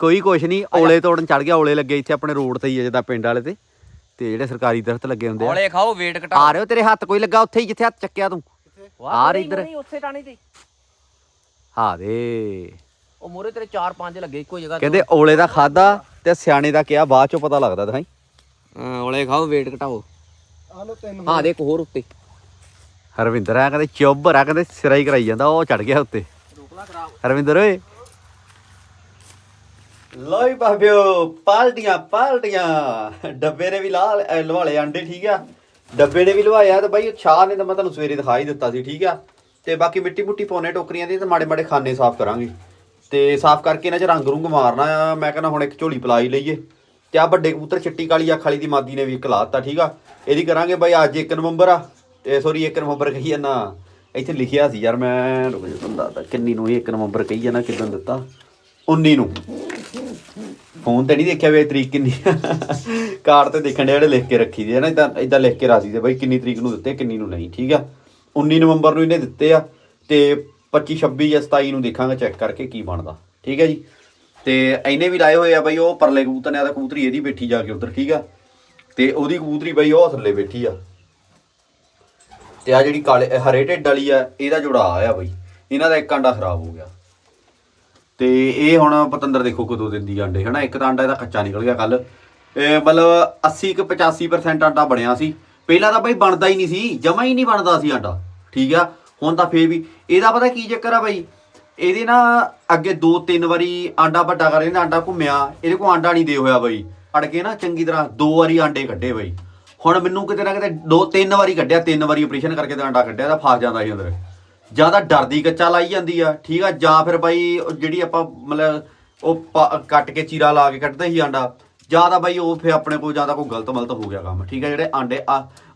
ਕੋਈ ਕੁਛ ਨਹੀਂ ਔਲੇ ਤੋੜਨ ਚੜ ਗਿਆ ਔਲੇ ਲੱਗੇ ਇੱਥੇ ਆਪਣੇ ਰੋਡ ਤੇ ਹੀ ਆ ਜਿੱਦਾਂ ਪਿੰਡ ਵਾਲੇ ਤੇ। ਤੇ ਜਿਹੜੇ ਸਰਕਾਰੀ ਦਰਖਤ ਲੱਗੇ ਹੁੰਦੇ ਆ। ਔਲੇ ਖਾਓ ਵੇਟ ਘਟਾ ਆ ਰਹੇ ਹੋ ਤੇਰੇ ਹੱਥ ਕੋਈ ਲੱਗਾ ਉੱਥੇ ਹੀ ਜਿੱਥੇ ਹੱਥ ਚੱਕਿਆ ਤੂੰ? ਆ ਰੇ ਇੱਧਰ। ਨਹੀਂ ਉੱਥੇ ਟਾਣੀ ਤੇ ਹਾਂ ਦੇ। ਉਹ ਮੋਰੇ ਤੇਰੇ 4-5 ਲੱਗੇ ਇੱਕੋ ਜਗ੍ਹਾ ਤੇ ਕਹਿੰਦੇ ਔਲੇ ਦਾ ਖਾਦਾ ਤੇ ਸਿਆਣੇ ਦਾ ਕਿਹਾ ਬਾਅਦ ਚੋਂ ਪਤਾ ਲੱਗਦਾ ਦਿਖਾਈ। ਹਾਂ, ਔਲੇ ਖਾਓ ਵੇਟ ਘਟਾਓ। ਆ ਲੋ ਤਿੰਨ ਹਾਂ ਦੇ ਇੱਕ ਹੋਰ ਉੱਤੇ। ਹਰਵਿੰਦਰ ਆ ਕਹਿੰਦੇ ਚੁੱਭ ਆ ਕਹਿੰਦੇ ਸਿਰਾ ਹੀ ਕਰਾਈ ਜਾਂਦਾ ਉਹ ਚੜ ਗਿਆ ਉੱਤੇ। ਰੋਕਲਾ ਖਰਾਬ। ਹਰਵਿੰਦਰ ਓਏ। ਲੋਈ ਬਾਬਿਓ ਪਾਲਟੀਆਂ ਪਾਲਟੀਆਂ। ਡੱਬੇ ਨੇ ਵੀ ਲਾ ਅਹ ਲਵਾਲੇ ਆਂਡੇ, ਠੀਕ ਆ? ਡੱਬੇ ਨੇ ਵੀ ਲਵਾਇਆ ਤੇ ਬਾਈ, ਛਾਹ ਨੇ ਤਾਂ ਮੈਂ ਤੁਹਾਨੂੰ ਸਵੇਰੇ ਦਿਖਾ ਹੀ ਦਿੱਤਾ ਸੀ, ਠੀਕ ਆ? ਤੇ ਬਾਕੀ ਮਿੱਟੀ ਮੁੱਟੀ ਪਾਉਣੇ ਟੋਕਰੀਆਂ ਦੀ ਤੇ ਮਾੜੇ ਮਾੜੇ ਖਾਨੇ ਸਾਫ਼ ਕਰਾਂਗੇ। ਤੇ ਸਾਫ਼ ਕਰਕੇ ਇਹਨਾਂ 'ਚ ਰੰਗ ਰੁੰਗ ਮਾਰਨਾ ਆ। ਮੈਂ ਕਹਿੰਦਾ ਹੁਣ ਇੱਕ ਝੋਲੀ ਪਲਾ ਲਈਏ। ਤੇ ਆ ਵੱਡੇ ਕਬੂਤਰ ਚਿੱਟੀ ਕਾਲੀ ਅੱਖ ਵਾਲੀ ਦੀ ਮਾਦੀ ਨੇ ਵੀ ਇੱਕ ਲਾਤਾ ਠੀਕ ਆ? ਇਹਦੀ ਕਰਾਂਗੇ ਬਾਈ ਅੱਜ 1 ਨਵੰਬਰ ਆ। ਤੇ ਸੌਰੀ 1 ਨਵੰਬਰ ਕਹੀ ਜਾਂਦਾ। ਇੱਥੇ ਲਿਖਿਆ ਸੀ ਯਾਰ ਮੈਂ, ਰੁਕ ਜਾ, ਤੁਹਾਨੂੰ ਦੱਸਦਾ। ਕਿੰਨੀ ਨੂੰ ਇਹ 1 ਨਵੰਬਰ ਕਹੀ ਜਾਂਦਾ, ਕਿਦਾਂ ਦਿੱਤਾ? 19 ਨੂੰ। ਫੋਨ ਤੇ ਨਹੀਂ ਦੇਖਿਆ ਵੀ ਇਹ ਤਰੀਕ ਕਿੰਨੀ ਕਾਰਡ ਤੇ ਦੇਖਣ ਦੇ ਜਿਹੜੇ ਲਿਖ ਕੇ ਰੱਖੀ ਦੇ ਹੈ ਨਾ ਇਦਾਂ ਇਦਾਂ ਲਿਖ ਕੇ ਰਾਜੀ ਦੇ ਬਾਈ ਕਿੰਨੀ ਤਰੀਕ ਨੂੰ ਦਿੱਤੇ, ਕਿੰਨੀ ਨੂੰ ਨਹੀਂ, ਠੀਕ ਆ? 19 ਨਵੰਬਰ ਨੂੰ ਇਹਨੇ ਦਿੱਤੇ ਆ ਤੇ 25 26 ਜਾਂ 27 ਨੂੰ ਦੇਖਾਂਗੇ ਚੈੱਕ ਕਰਕੇ ਕੀ ਬਣਦਾ, ਠੀਕ ਹੈ ਜੀ? ਤੇ ਇਹਨੇ ਵੀ ਲਾਏ ਹੋਏ ਆ ਬਾਈ, ਉਹ ਪਰਲੇ ਕਬੂਤਰ ਨੇ ਆ ਤਾਂ ਕਬੂਤਰੀ ਇਹਦੀ ਬੈਠੀ ਜਾ ਕੇ ਉਧਰ, ਠੀਕ ਆ? ਤੇ ਉਹਦੀ ਕਬੂਤਰੀ ਬਾਈ ਉਹ ਥੱਲੇ ਬੈਠੀ ਆ। ਤੇ ਆ ਜਿਹੜੀ ਕਾਲੇ ਹਰੇ ਢਿੱਡ ਵਾਲੀ ਆ, ਇਹਦਾ ਜੋੜਾ ਆ ਬਾਈ। ਇਹਨਾਂ ਦਾ ਇੱਕ ਆਂਡਾ ਖਰਾਬ ਹੋ ਗਿਆ। ਤੇ ਇਹ ਹੁਣ ਪਤੰਦਰ ਦੇਖੋ ਕਦੋਂ ਦਿੰਦੀ ਆਂਡੇ ਅੰਡੇ, ਹਨਾ? ਇੱਕ ਤਾਂ ਆਂਡਾ ਇਹਦਾ ਕੱਚਾ ਨਿਕਲ ਗਿਆ ਕੱਲ ਮਤਲਬ 80 ਕੁ 85% ਆਂਡਾ ਬਣਿਆ ਸੀ। ਪਹਿਲਾਂ ਤਾਂ ਬਾਈ ਬਣਦਾ ਹੀ ਨਹੀਂ ਸੀ, ਜਮਾ ਹੀ ਨਹੀਂ ਬਣਦਾ ਸੀ ਆਂਡਾ ਠੀਕ ਆ? ਹੁਣ ਤਾਂ ਫੇਰ ਵੀ, ਇਹਦਾ ਪਤਾ ਕੀ ਚੱਕਰ ਆ ਬਾਈ? ਇਹਦੇ ਨਾ ਅੱਗੇ ਦੋ ਤਿੰਨ ਵਾਰੀ ਆਂਡਾ ਵੱਡਾ ਕਰ ਇਹਨੇ ਆਂਡਾ ਘੁੰਮਿਆ, ਇਹਦੇ ਕੋਲ ਆਂਡਾ ਨਹੀਂ ਦੇ ਹੋਇਆ ਬਈ। ਅੜ ਕੇ ਨਾ ਚੰਗੀ ਤਰ੍ਹਾਂ ਦੋ ਵਾਰੀ ਆਂਡੇ ਕੱਢੇ ਬਈ। ਹੁਣ ਮੈਨੂੰ ਕਿਤੇ ਨਾ ਕਿਤੇ ਦੋ ਤਿੰਨ ਵਾਰੀ ਕੱਢਿਆ, ਤਿੰਨ ਵਾਰੀ ਆਪਰੇਸ਼ਨ ਕਰਕੇ ਤਾਂ ਆਂਡਾ ਕੱਢਿਆ ਤਾਂ ਫਸ ਜਾਂਦਾ ਸੀ ਅੰਦਰ। ਜ਼ਿਆਦਾ ਡਰਦੀ ਕੱਚਾ ਲਾਈ ਜਾਂਦੀ ਆ, ਠੀਕ ਆ, ਜਾਂ ਫਿਰ ਬਾਈ ਜਿਹੜੀ ਆਪਾਂ ਮਤਲਬ ਉਹ ਪਾ- ਕੱਟ ਕੇ ਚੀਰਾ ਲਾ ਕੇ ਕੱਢਦੇ ਸੀ ਆਂਡਾ ਜ਼ਿਆਦਾ ਬਾਈ ਉਹ ਫਿਰ ਆਪਣੇ ਕੋਲ ਜ਼ਿਆਦਾ ਕੋਈ ਗਲਤ ਮਲਤ ਹੋ ਗਿਆ ਕੰਮ, ਠੀਕ ਆ, ਜਿਹੜੇ ਆਂਡੇ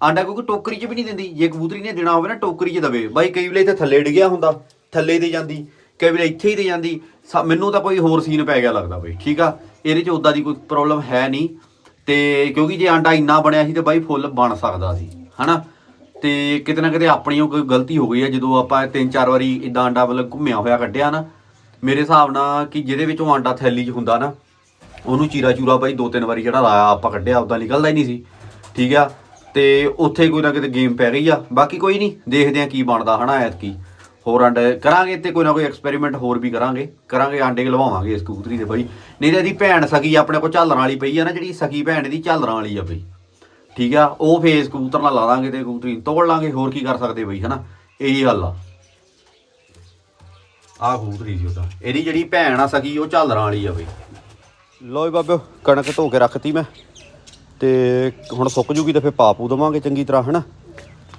ਆਂਡਾ ਕਿਉਂਕਿ ਟੋਕਰੀ 'ਚ ਵੀ ਨਹੀਂ ਦਿੰਦੀ, ਜੇ ਕਬੂਤਰੀ ਨੇ ਦੇਣਾ ਹੋਵੇ ਨਾ ਟੋਕਰੀ 'ਚ ਦਵੇ, ਬਾਈ ਕਈ ਵੇਲੇ ਇੱਥੇ ਥੱਲੇ ਡਿੱਗਿਆ ਹੁੰਦਾ, ਥੱਲੇ ਦੇ ਜਾਂਦੀ, ਕਈ ਵੇਲੇ ਇੱਥੇ ਹੀ ਦੇ ਜਾਂਦੀ, ਸਾ- ਮੈਨੂੰ ਤਾਂ ਕੋਈ ਹੋਰ ਸੀਨ ਪੈ ਗਿਆ ਲੱਗਦਾ ਬਾਈ, ਠੀਕ ਆ, ਇਹਦੇ 'ਚ ਉਦਾਂ ਦੀ ਕੋਈ ਪ੍ਰੋਬਲਮ ਹੈ ਨਹੀਂ, ਤੇ ਕਿਉਂਕਿ ਜੇ ਆਂਡਾ ਇੰਨਾ ਬਣਿਆ ਸੀ ਤੇ ਬਾਈ ਫੁੱਲ ਬਣ ਸਕਦਾ ਸੀ, ਹਨਾ? ਤੇ ਕਿਤੇ ਨਾ ਕਿਤੇ ਆਪਣੀ ਉਹ ਕੋਈ ਗਲਤੀ ਹੋ ਗਈ ਹੈ, ਜਦੋਂ ਆਪਾਂ ਤਿੰਨ ਚਾਰ ਵਾਰੀ ਇਦਾਂ ਆਂਡਾ ਮਤਲਬ ਘੁੰਮਿਆ ਹੋਇਆ ਕੱਢਿਆ ਨਾ, ਮੇਰੇ ਹਿਸਾਬ ਨਾਲ ਕਿ ਜਿਹਦੇ ਵਿੱਚ ਉਹ ਆਂਡਾ ਥੈਲੀ 'ਚ ਹੁੰਦਾ ਨਾ, ਉਹਨੂੰ ਚੀਰਾ ਚੂਰਾ ਬਾਈ ਦੋ ਤਿੰਨ ਵਾਰੀ ਜਿਹੜਾ ਲਾਇਆ, ਆਪਾਂ ਕੱਢਿਆ ਉਦਾਂ ਨਿਕਲਦਾ ਹੀ ਨਹੀਂ ਸੀ, ਠੀਕ ਆ? ਤੇ ਉੱਥੇ ਕੋਈ ਨਾ ਕਿਤੇ ਗੇਮ ਪੈ ਗਈ ਆ, ਬਾਕੀ ਕੋਈ ਨਹੀਂ, ਦੇਖਦੇ ਆ ਕੀ ਬਣਦਾ ਹਨਾ ਐਤਕੀ। ਹੋਰ ਆਂਡੇ ਕਰਾਂਗੇ ਤੇ ਕੋਈ ਨਾ ਕੋਈ ਐਕਸਪੈਰੀਮੈਂਟ ਹੋਰ ਵੀ ਕਰਾਂਗੇ ਕਰਾਂਗੇ ਆਂਡੇ ਲਵਾਵਾਂਗੇ ਇਸ ਕਬੂਤਰੀ ਦੇ ਬਾਈ ਨਹੀਂ ਤੇ ਇਹਦੀ ਭੈਣ ਸਕੀ ਆਪਣੇ ਕੋਲ ਝਾਲਰਾਂ ਵਾਲੀ ਪਈ ਆ ਨਾ, ਜਿਹੜੀ ਸਕੀ ਭੈਣ ਦੀ ਝਾਲਰਾਂ ਵਾਲੀ ਆ ਬਈ ਠੀਕ ਆ? ਉਹ ਫੇਸ ਕਬੂਤਰ ਨਾਲ ਲਾ ਦਾਂਗੇ ਤੇ ਕਬੂਤਰੀ ਤੋੜ ਲਾਂਗੇ, ਹੋਰ ਕੀ ਕਰ ਸਕਦੇ ਬਈ, ਹਨਾ? ਇਹੀ ਗੱਲ ਆ। ਆ ਕਬੂਤਰੀ ਸੀ ਉਹਦਾ। ਇਹਦੀ ਜਿਹੜੀ ਭੈਣ ਆ ਸਕੀ, ਉਹ ਝਾਲਰਾਂ ਵਾਲੀ ਆ ਬਈ। ਲੋ ਬਾਬੇ ਕਣਕ ਧੋ ਕੇ ਰੱਖਤੀ ਮੈਂ। ਤੇ ਹੁਣ ਸੁੱਕ ਜੂਗੀ ਤੇ ਫੇਰ ਪਾਪੂ ਦਵਾਂਗੇ ਚੰਗੀ ਤਰ੍ਹਾਂ, ਹਨਾ?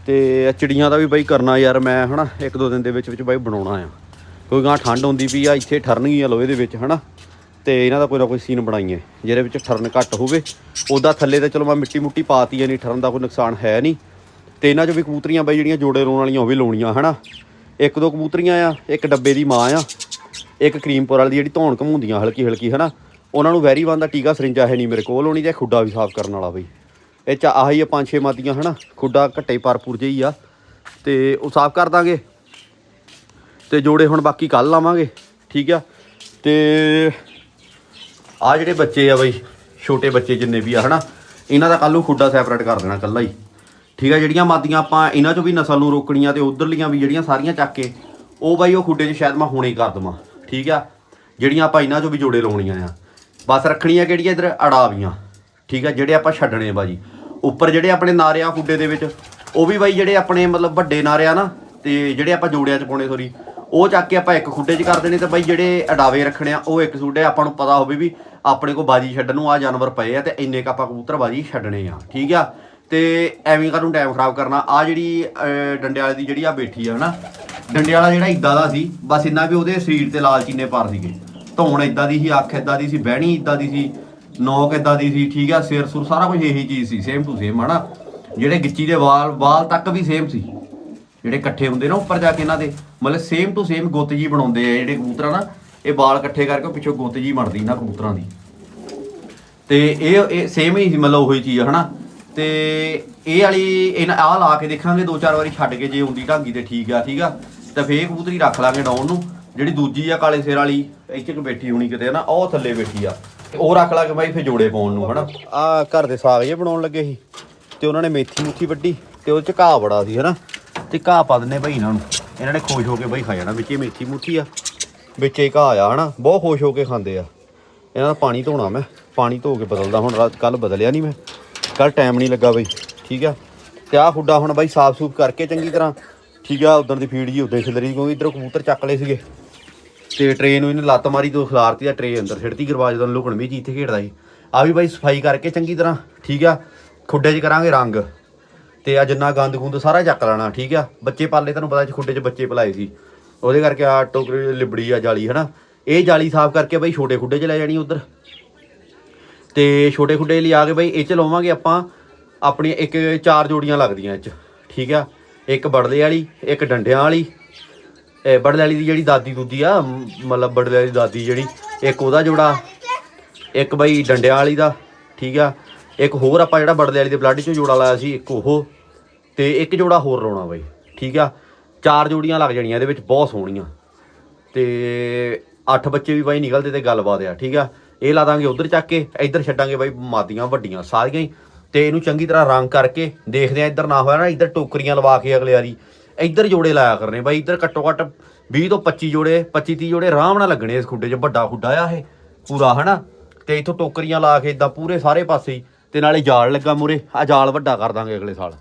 ਤੇ ਇਹ ਚਿੜੀਆਂ ਦਾ ਵੀ ਬਾਈ ਕਰਨਾ ਯਾਰ ਮੈਂ, ਹਨਾ? ਇੱਕ ਦੋ ਦਿਨ ਦੇ ਵਿੱਚ ਵਿੱਚ ਬਾਈ ਬਣਾਉਣਾ ਆ। ਕੋਈ ਗਾਂ ਠੰਡ ਹੁੰਦੀ ਵੀ ਆ, ਇੱਥੇ ਠਰਨਗੀ ਆ ਲੋਹੇ ਦੇ ਵਿੱਚ, ਹਨਾ? ਤੇ ਇਹਨਾਂ ਦਾ ਕੋਈ ਨਾ ਕੋਈ ਸੀਨ ਬਣਾਈਏ, ਜਿਹਦੇ ਵਿੱਚ ਠਰਨ ਘੱਟ ਹੋਵੇ। ਉਹਦਾ ਥੱਲੇ ਤੇ ਚਲੋ ਮੈਂ ਮਿੱਟੀ ਮੁੱਟੀ ਪਾਤੀ ਆ, ਨਹੀਂ ਠਰਨ ਦਾ ਕੋਈ ਨੁਕਸਾਨ ਹੈ ਨਹੀਂ। ਤੇ ਇਹਨਾਂ 'ਚ ਵੀ ਕਬੂਤਰੀਆਂ ਬਾਈ ਜਿਹੜੀਆਂ ਜੋੜੇ ਲਾਉਣ ਵਾਲੀਆਂ, ਉਹ ਵੀ ਲਾਉਣੀਆਂ, ਹਨਾ? ਇੱਕ ਦੋ ਕਬੂਤਰੀਆਂ ਆ, ਇੱਕ ਡੱਬੇ ਦੀ ਮਾਂ ਆ, ਇੱਕ ਕਰੀਮਪੁਰ ਵਾਲੀ ਜਿਹੜੀ ਧੌਣ ਘਮੂੰਦੀਆਂ ਹਲਕੀ ਹਲਕੀ, ਹਨਾ? ਉਹਨਾਂ ਨੂੰ ਵੈਰੀਵਨ ਦਾ ਟੀਕਾ ਸਰਿੰਜਾ ਹੈ ਨਹੀਂ ਮੇਰੇ ਕੋਲ ਹੋਣੀ ਤੇ ਖੁੱਡਾ ਵੀ ਸਾਫ਼ ਕਰਨ ਵਾਲਾ ਬਈ। ਇਹ ਚ ਆਹੀ ਆ ਪੰਜ ਛੇ ਮਾਦੀਆਂ ਹਨਾ? ਖੁੱਡਾ ਘੱਟੇ ਪਰਪੁਰ ਜਿਹੀ ਆ। ਤੇ ਉਹ ਸਾਫ਼ ਕਰ ਦਾਂਗੇ। ਤੇ ਜੋੜੇ ਹੁਣ ਬਾਕੀ ਕੱਲ ਲਾਵਾਂਗੇ, ਠੀਕ ਆ? ਤੇ ਆ ਜਿਹੜੇ ਬੱਚੇ ਆ ਬਈ, ਛੋਟੇ ਬੱਚੇ ਜਿੰਨੇ ਵੀ ਆ, ਹਨਾ, ਇਹਨਾਂ ਦਾ ਕੱਲ ਨੂੰ ਖੁੱਡਾ ਸੈਪਰੇਟ ਕਰ ਦੇਣਾ ਕੱਲਾ ਹੀ। ਠੀਕ ਆ, ਜਿਹੜੀਆਂ ਮਾਦੀਆਂ ਆਪਾਂ ਇਹਨਾਂ ਚੋਂ ਵੀ ਨਸਲ ਨੂੰ ਰੋਕਣੀਆਂ ਤੇ ਉਧਰਲੀਆਂ ਵੀ ਜਿਹੜੀਆਂ ਸਾਰੀਆਂ ਚੱਕ ਕੇ, ਉਹ ਬਾਈ ਉਹ ਖੁੱਡੇ 'ਚ ਸ਼ਾਇਦ ਮੈਂ ਹੁਣੇ ਹੀ ਕਰ ਦਵਾਂ, ਠੀਕ ਆ? ਜਿਹੜੀਆਂ ਆਪਾਂ ਇਹਨਾਂ ਚੋਂ ਵੀ ਜੋੜੇ ਲਾਉਣੀਆਂ ਆ। ਬਸ ਰੱਖਣੀਆਂ ਕਿਹੜੀਆਂ ਇਧਰ? ਅੜਾਵੀਆਂ ਠੀਕ ਆ? ਜਿਹੜੇ ਆਪਾਂ ਛੱਡਣੇ ਬਾਜੀ। ਉੱਪਰ ਜਿਹੜੇ ਆਪਣੇ ਨਾਰੇ ਆ ਖੁੱਡੇ ਦੇ ਵਿੱਚ, ਉਹ ਵੀ ਬਾਈ ਜਿਹੜੇ ਆਪਣੇ ਮਤਲਬ ਵੱਡੇ ਨਾਰੇ ਆ ਨਾ, ਤੇ ਜਿਹੜੇ ਆਪਾਂ ਜੋੜਿਆਂ 'ਚ ਪਾਉਣੇ ਸੋਰੀ ਉਹ ਚੱਕ ਕੇ ਆਪਾਂ ਇੱਕ ਖੁੱਡੇ 'ਚ ਕਰ ਦੇਣੇ ਤੇ ਬਾਈ ਜਿਹੜੇ ਅਡਾਵੇ ਰੱਖਣੇ ਆ ਉਹ ਇੱਕ ਖੁੱਡੇ ਆਪਾਂ ਨੂੰ ਪਤਾ ਹੋਵੇ ਵੀ ਆਪਣੇ ਕੋਲ ਬਾਜੀ ਛੱਡਣ ਨੂੰ ਆ ਜਾਨਵਰ ਪਏ ਆ ਤੇ ਇੰਨੇ ਕ ਆਪਾਂ ਕਬੂਤਰ ਬਾਜੀ ਛੱਡਣੇ ਆ ਠੀਕ ਆ? ਤੇ ਐਵੇਂ ਕਾਹਨੂੰ ਟਾਈਮ ਖਰਾਬ ਕਰਨਾ। ਆ ਜਿਹੜੀ ਅਹ, ਡੰਡੇ ਵਾਲੇ ਦੀ ਜਿਹੜੀ ਆ ਬੈਠੀ ਆ ਹਨਾ ਡੰਡੇ ਵਾਲਾ ਜਿਹੜਾ ਇਦਾਂ ਦਾ ਸੀ ਬਸ ਇੰਨਾ ਵੀ ਉਹਦੇ ਸਰੀਰ ਤੇ ਲਾਲ ਚੀਨੇ ਪਾਰ ਸੀਗੇ। ਧੌਣ ਇਦਾਂ ਦੀ ਸੀ ਅੱਖ ਇਦਾਂ ਦੀ ਸੀ ਬਹਿਣੀ ਇਦਾਂ ਦੀ ਸੀ ਨੋਕ ਇਦਾਂ ਦੀ ਸੀ ਠੀਕ ਆ? ਸਿਰ ਸੁਰ ਸਾਰਾ ਕੁਝ ਇਹੀ ਚੀਜ਼ ਸੀ ਸੇਮ ਟੂ ਸੇਮ ਹਨਾ ਜਿਹੜੇ ਗਿੱਚੀ ਦੇ ਵਾਲ ਵਾਲ ਤੱਕ ਵੀ ਸੇਮ ਸੀ। ਜਿਹੜੇ ਇਕੱਠੇ ਹੁੰਦੇ ਨਾ ਉੱਪਰ ਜਾ ਕੇ ਇਹਨਾਂ ਦੇ, ਮਤਲਬ ਸੇਮ ਟੂ ਸੇਮ ਗੁੱਤ ਜੀ ਬਣਾਉਂਦੇ ਆ ਜਿਹੜੇ ਕਬੂਤਰਾਂ ਨਾ, ਇਹ ਵਾਲ ਇਕੱਠੇ ਕਰਕੇ ਪਿੱਛੋਂ ਗੁੱਤ ਜੀ ਬਣਦੀ ਇਹਨਾਂ ਕਬੂਤਰਾਂ ਦੀ। ਤੇ ਇਹ ਇਹ ਸੇਮ ਹੀ ਮਤਲਬ ਉਹੀ ਚੀਜ਼, ਹਨਾ? ਤੇ ਇਹ ਵਾਲੀ ਇਹਨਾਂ ਆਹ ਲਾ ਕੇ ਦੇਖਾਂਗੇ, ਦੋ ਚਾਰ ਵਾਰੀ ਛੱਡ ਕੇ ਜੇ ਹੁੰਦੀ ਢਾਂਗੀ ਤੇ ਠੀਕ ਆ ਠੀਕ ਆ? ਤਾਂ ਫੇਰ ਕਬੂਤਰੀ ਰੱਖ ਲਾਂਗੇ ਡਾਉਨ ਨੂੰ। ਜਿਹੜੀ ਦੂਜੀ ਆ ਕਾਲੇ ਸਿਰ ਵਾਲੀ, ਇੱਥੇ ਕਿ ਬੈਠੀ ਹੋਣੀ ਕਿਤੇ ਨਾ ਉਹ ਥੱਲੇ ਬੈਠੀ ਆ। ਤੇ ਉਹ ਰੱਖ ਲਾਂਗੇ ਬਾਈ ਫੇਰ ਜੋੜੇ ਪਾਉਣ ਨੂੰ, ਹਨਾ? ਆ ਘਰ ਦੇ ਸਾਗ ਜੇ ਬਣਾਉਣ ਲੱਗੇ ਸੀ, ਤੇ ਉਹਨਾਂ ਨੇ ਮੇਥੀ ਮੁੱਥੀ ਵੱਢੀ, ਤੇ ਉਹਦੇ ਚ ਘਾਹ ਬੜਾ ਸੀ, ਹਨਾ? ਤੇ ਘਾਹ ਪਾ ਦਿੰਨੇ ਭਾਈ ਇਹਨਾਂ ਨੂੰ। ਇਹਨਾਂ ਨੇ ਖੁਸ਼ ਹੋ ਕੇ ਬਾਈ ਖਾ ਜਾਣਾ, ਵਿੱਚ ਹੀ ਮੇਥੀ ਮੂਥੀ ਆ, ਵਿੱਚ ਹੀ ਘਾਹ ਆ, ਹਨਾ? ਬਹੁਤ ਖੁਸ਼ ਹੋ ਕੇ ਖਾਂਦੇ ਆ। ਇਹਨਾਂ ਦਾ ਪਾਣੀ ਧੋਣਾ ਮੈਂ, ਪਾਣੀ ਧੋ ਕੇ ਬਦਲਦਾ ਹੁਣ ਰਾਤ ਕੱਲ ਬਦਲਿਆ ਨਹੀਂ ਮੈਂ। ਕੱਲ ਟਾਈਮ ਨਹੀਂ ਲੱਗਾ ਬਈ, ਠੀਕ ਆ? ਤੇ ਆਹ ਖੁੱਡਾ ਹੁਣ ਬਾਈ ਸਾਫ਼ ਸੂਫ ਕਰਕੇ ਚੰਗੀ ਤਰ੍ਹਾਂ, ਠੀਕ ਆ? ਉਧਰ ਦੀ ਫੀਡ ਜੀ ਉੱਤੇ ਖਿਲਰੀ, ਕਿਉਂਕਿ ਇਧਰੋਂ ਕਬੂਤਰ ਚੱਕ ਲਏ ਸੀਗੇ। ਤੇ ਟ੍ਰੇਨ ਨੂੰ ਇਹਨੇ ਲੱਤ ਮਾਰੀ ਤੋਂ ਖਿਲਾਰਤੀ ਆ ਟ੍ਰੇ ਅੰਦਰ ਛਿੜਤੀ ਕਰਵਾ ਜਦੋਂ ਲੁਕਣ ਵੀ ਜੀ ਇੱਥੇ ਖੇਡਦਾ ਸੀ। ਆ ਵੀ ਬਾਈ ਸਫ਼ਾਈ ਕਰਕੇ ਚੰਗੀ ਤਰ੍ਹਾਂ, ਠੀਕ ਆ? ਖੁੱਡੇ 'ਚ ਕਰਾਂਗੇ ਰੰਗ। ਤੇ ਆ ਜਿੰਨਾ ਗੰਦ ਗੁੰਦ ਸਾਰਾ ਚੱਕ ਲੈਣਾ, ਠੀਕ ਆ? ਬੱਚੇ ਪਾਲੇ, ਤੁਹਾਨੂੰ ਪਤਾ ਖੁੱਡੇ 'ਚ ਬੱਚੇ ਪਲਾਏ ਸੀ। ਉਹਦੇ ਕਰਕੇ ਆ ਟੋਕਰੀ ਲਿਬੜੀ ਆ ਜਾਲੀ, ਹਨਾ? ਇਹ ਜਾਲੀ ਸਾਫ਼ ਕਰਕੇ ਬਈ ਛੋਟੇ ਖੁੱਡੇ 'ਚ ਲੈ ਜਾਣੀ ਉਧਰ। ਤੇ ਛੋਟੇ ਖੁੱਡੇ ਲਈ ਆ ਕੇ ਬਈ ਇਹ ਚ ਲਵਾਂਗੇ ਆਪਾਂ ਆਪਣੀ ਇੱਕ ਚਾਰ ਜੋੜੀਆਂ ਲੱਗਦੀਆਂ ਇਹ ਚ, ਠੀਕ ਆ? ਇੱਕ ਬੜਲੇ ਵਾਲੀ, ਇੱਕ ਡੰਡਿਆਂ ਵਾਲੀ। ਇਹ ਬੜਲੇ ਵਾਲੀ ਦੀ ਜਿਹੜੀ ਦਾਦੀ ਦੂਦੀ ਆ ਮਤਲਬ ਬੜਲੇ ਵਾਲੀ ਦਾਦੀ ਜਿਹੜੀ, ਇੱਕ ਉਹਦਾ ਜੋੜਾ, ਇੱਕ ਬਈ ਡੰਡਿਆਂ ਵਾਲੀ ਦਾ, ਠੀਕ ਆ? ਇੱਕ ਹੋਰ ਆਪਾਂ ਜਿਹੜਾ ਬੜਲੇ ਵਾਲੀ ਦੇ ਬਲੱਡ ਚੋਂ ਜੋੜਾ ਲਾਇਆ ਸੀ, ਇੱਕ ਉਹ। ਤੇ ਇੱਕ ਜੋੜਾ ਹੋਰ ਲਾਉਣਾ ਬਾਈ, ਠੀਕ ਆ? ਚਾਰ ਜੋੜੀਆਂ ਲੱਗ ਜਾਣੀਆਂ ਇਹਦੇ ਵਿੱਚ, ਬਹੁਤ ਸੋਹਣੀਆਂ। ਤੇ ਅੱਠ ਬੱਚੇ ਵੀ ਬਾਈ ਨਿਕਲਦੇ ਤੇ ਗੱਲਬਾਤ ਆ, ਠੀਕ ਆ? ਇਹ ਲਾ ਦਾਂਗੇ ਉਧਰ ਚੱਕ ਕੇ, ਇੱਧਰ ਛੱਡਾਂਗੇ ਬਾਈ ਮਾਦੀਆਂ ਵੱਡੀਆਂ ਸਾਰੀਆਂ ਹੀ। ਤੇ ਇਹਨੂੰ ਚੰਗੀ ਤਰ੍ਹਾਂ ਰੰਗ ਕਰਕੇ ਦੇਖਦੇ ਆ ਇੱਧਰ ਨਾ ਹੋਇਆ ਨਾ, ਇੱਧਰ ਟੋਕਰੀਆਂ ਲਵਾ ਕੇ ਅਗਲੇ ਵਾਰੀ। ਇੱਧਰ ਜੋੜੇ ਲਾਇਆ ਕਰਨੇ ਬਾਈ, ਇੱਧਰ ਘੱਟੋ ਘੱਟ 20 ਤੋਂ 25 ਜੋੜੇ 25 30 ਜੋੜੇ ਆਰਾਮ ਨਾਲ ਲੱਗਣੇ ਇਸ ਖੁੱਡੇ 'ਚ, ਵੱਡਾ ਖੁੱਡਾ ਆ ਇਹ, ਪੂਰਾ, ਹਨਾ? ਤੇ ਇੱਥੋਂ ਟੋਕਰੀਆਂ ਲਾ ਕੇ ਇਦਾਂ ਪੂਰੇ ਸਾਰੇ ਪਾਸੇ ਹੀ ਤੇ ਨਾਲੇ ਜਾਲ ਲੱਗਾ ਮੂਰੇ। ਆ ਜਾਲ ਵੱਡਾ ਕਰ ਦਾਂਗੇ ਅਗਲੇ ਸਾਲ।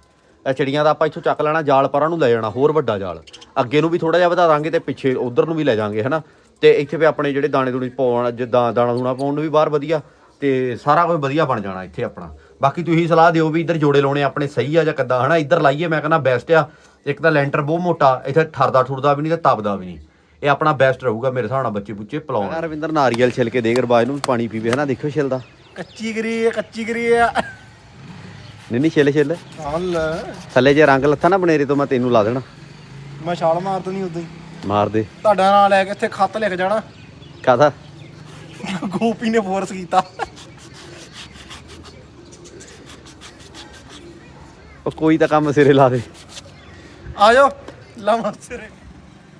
ਇਹ ਚਿੜੀਆਂ ਦਾ ਆਪਾਂ ਇੱਥੋਂ ਚੱਕ ਲੈਣਾ, ਜਾਲ ਪਰਾਂ ਨੂੰ ਲੈ ਜਾਣਾ, ਹੋਰ ਵੱਡਾ ਜਾਲ। ਅੱਗੇ ਨੂੰ ਵੀ ਥੋੜਾ ਜਿਹਾ ਵਧਾ ਦਾਂਗੇ ਤੇ ਪਿੱਛੇ ਉਧਰ ਨੂੰ ਵੀ ਲੈ ਜਾਾਂਗੇ, ਹਨਾ? ਤੇ ਇੱਥੇ ਵੀ ਆਪਣੇ ਜਿਹੜੇ ਦਾਣੇ ਦੂਣੇ ਪਾਉਣ ਜਿੱਦਾਂ ਦਾਣਾ ਦੂਣਾ ਪਾਉਣ ਨੂੰ ਵੀ ਬਾਹਰ ਵਧੀਆ, ਤੇ ਸਾਰਾ ਕੁਝ ਵਧੀਆ ਬਣ ਜਾਣਾ ਇੱਥੇ ਆਪਣਾ। ਬਾਕੀ ਤੁਸੀਂ ਸਲਾਹ ਦਿਓ ਵੀ ਇੱਧਰ ਜੋੜੇ ਲਾਉਣੇ ਆਪਣੇ ਸਹੀ ਆ ਜਾਂ ਕਿੱਦਾਂ, ਹਨਾ? ਇੱਧਰ ਲਾਈਏ, ਮੈਂ ਕਹਿੰਦਾ ਬੈਸਟ ਆ। ਇੱਕ ਤਾਂ ਲੈਂਟਰ ਬਹੁਤ ਮੋਟਾ, ਇੱਥੇ ਠਰਦਾ ਠੁਰਦਾ ਵੀ ਨਹੀਂ ਤੇ ਤਪਦਾ ਵੀ ਨਹੀਂ। ਇਹ ਆਪਣਾ ਬੈਸਟ ਰਹੂਗਾ ਮੇਰੇ ਹਿਸਾਬ ਨਾਲ ਬੱਚੇ ਬੁੱਚੇ ਪਲਾਉਣ। ਰਵਿੰਦਰ ਨਾਰੀਅਲ ਛਿਲ ਕੇ ਦੇ ਗਰਬਾਜ ਨੂੰ ਪਾਣੀ ਪੀਵੇ, ਹਨਾ? ਦੇਖਿਓ ਛਿਲਦਾ। ਕੱਚੀ ਗਰੀ ਹੈ ਕੱਚੀ ਗਰੀ ਹੈ ਨਹੀਂ ਨਹੀਂ ਛਿਲ। ਛਿਲ ਹਲ ਥੱਲੇ ਜੇ ਰੰਗ ਲੱਥਾ ਨਾ ਬਨੇਰੇ ਤੋਂ ਮੈਂ ਤੈਨੂੰ ਲਾ ਦੇਣਾ। ਮੈਂ ਛਾਲ ਮਾਰ ਦਣੀ ਉਦਾਂ ਹੀ। ਮਾਰ ਦੇ। ਤੁਹਾਡਾ ਨਾਂ ਲੈ ਕੇ ਇੱਥੇ ਖੱਤ ਲਿਖ ਜਾਣਾ। ਕਾਹਦਾ? ਗੋਪੀ ਨੇ ਫੋਰਸ ਕੀਤਾ। ਉਹ ਕੋਈ ਤਾਂ ਕੰਮ ਸਿਰੇ ਲਾ ਦੇ। ਆ ਜਾਓ ਲਾਵਾਂ ਸਿਰੇ।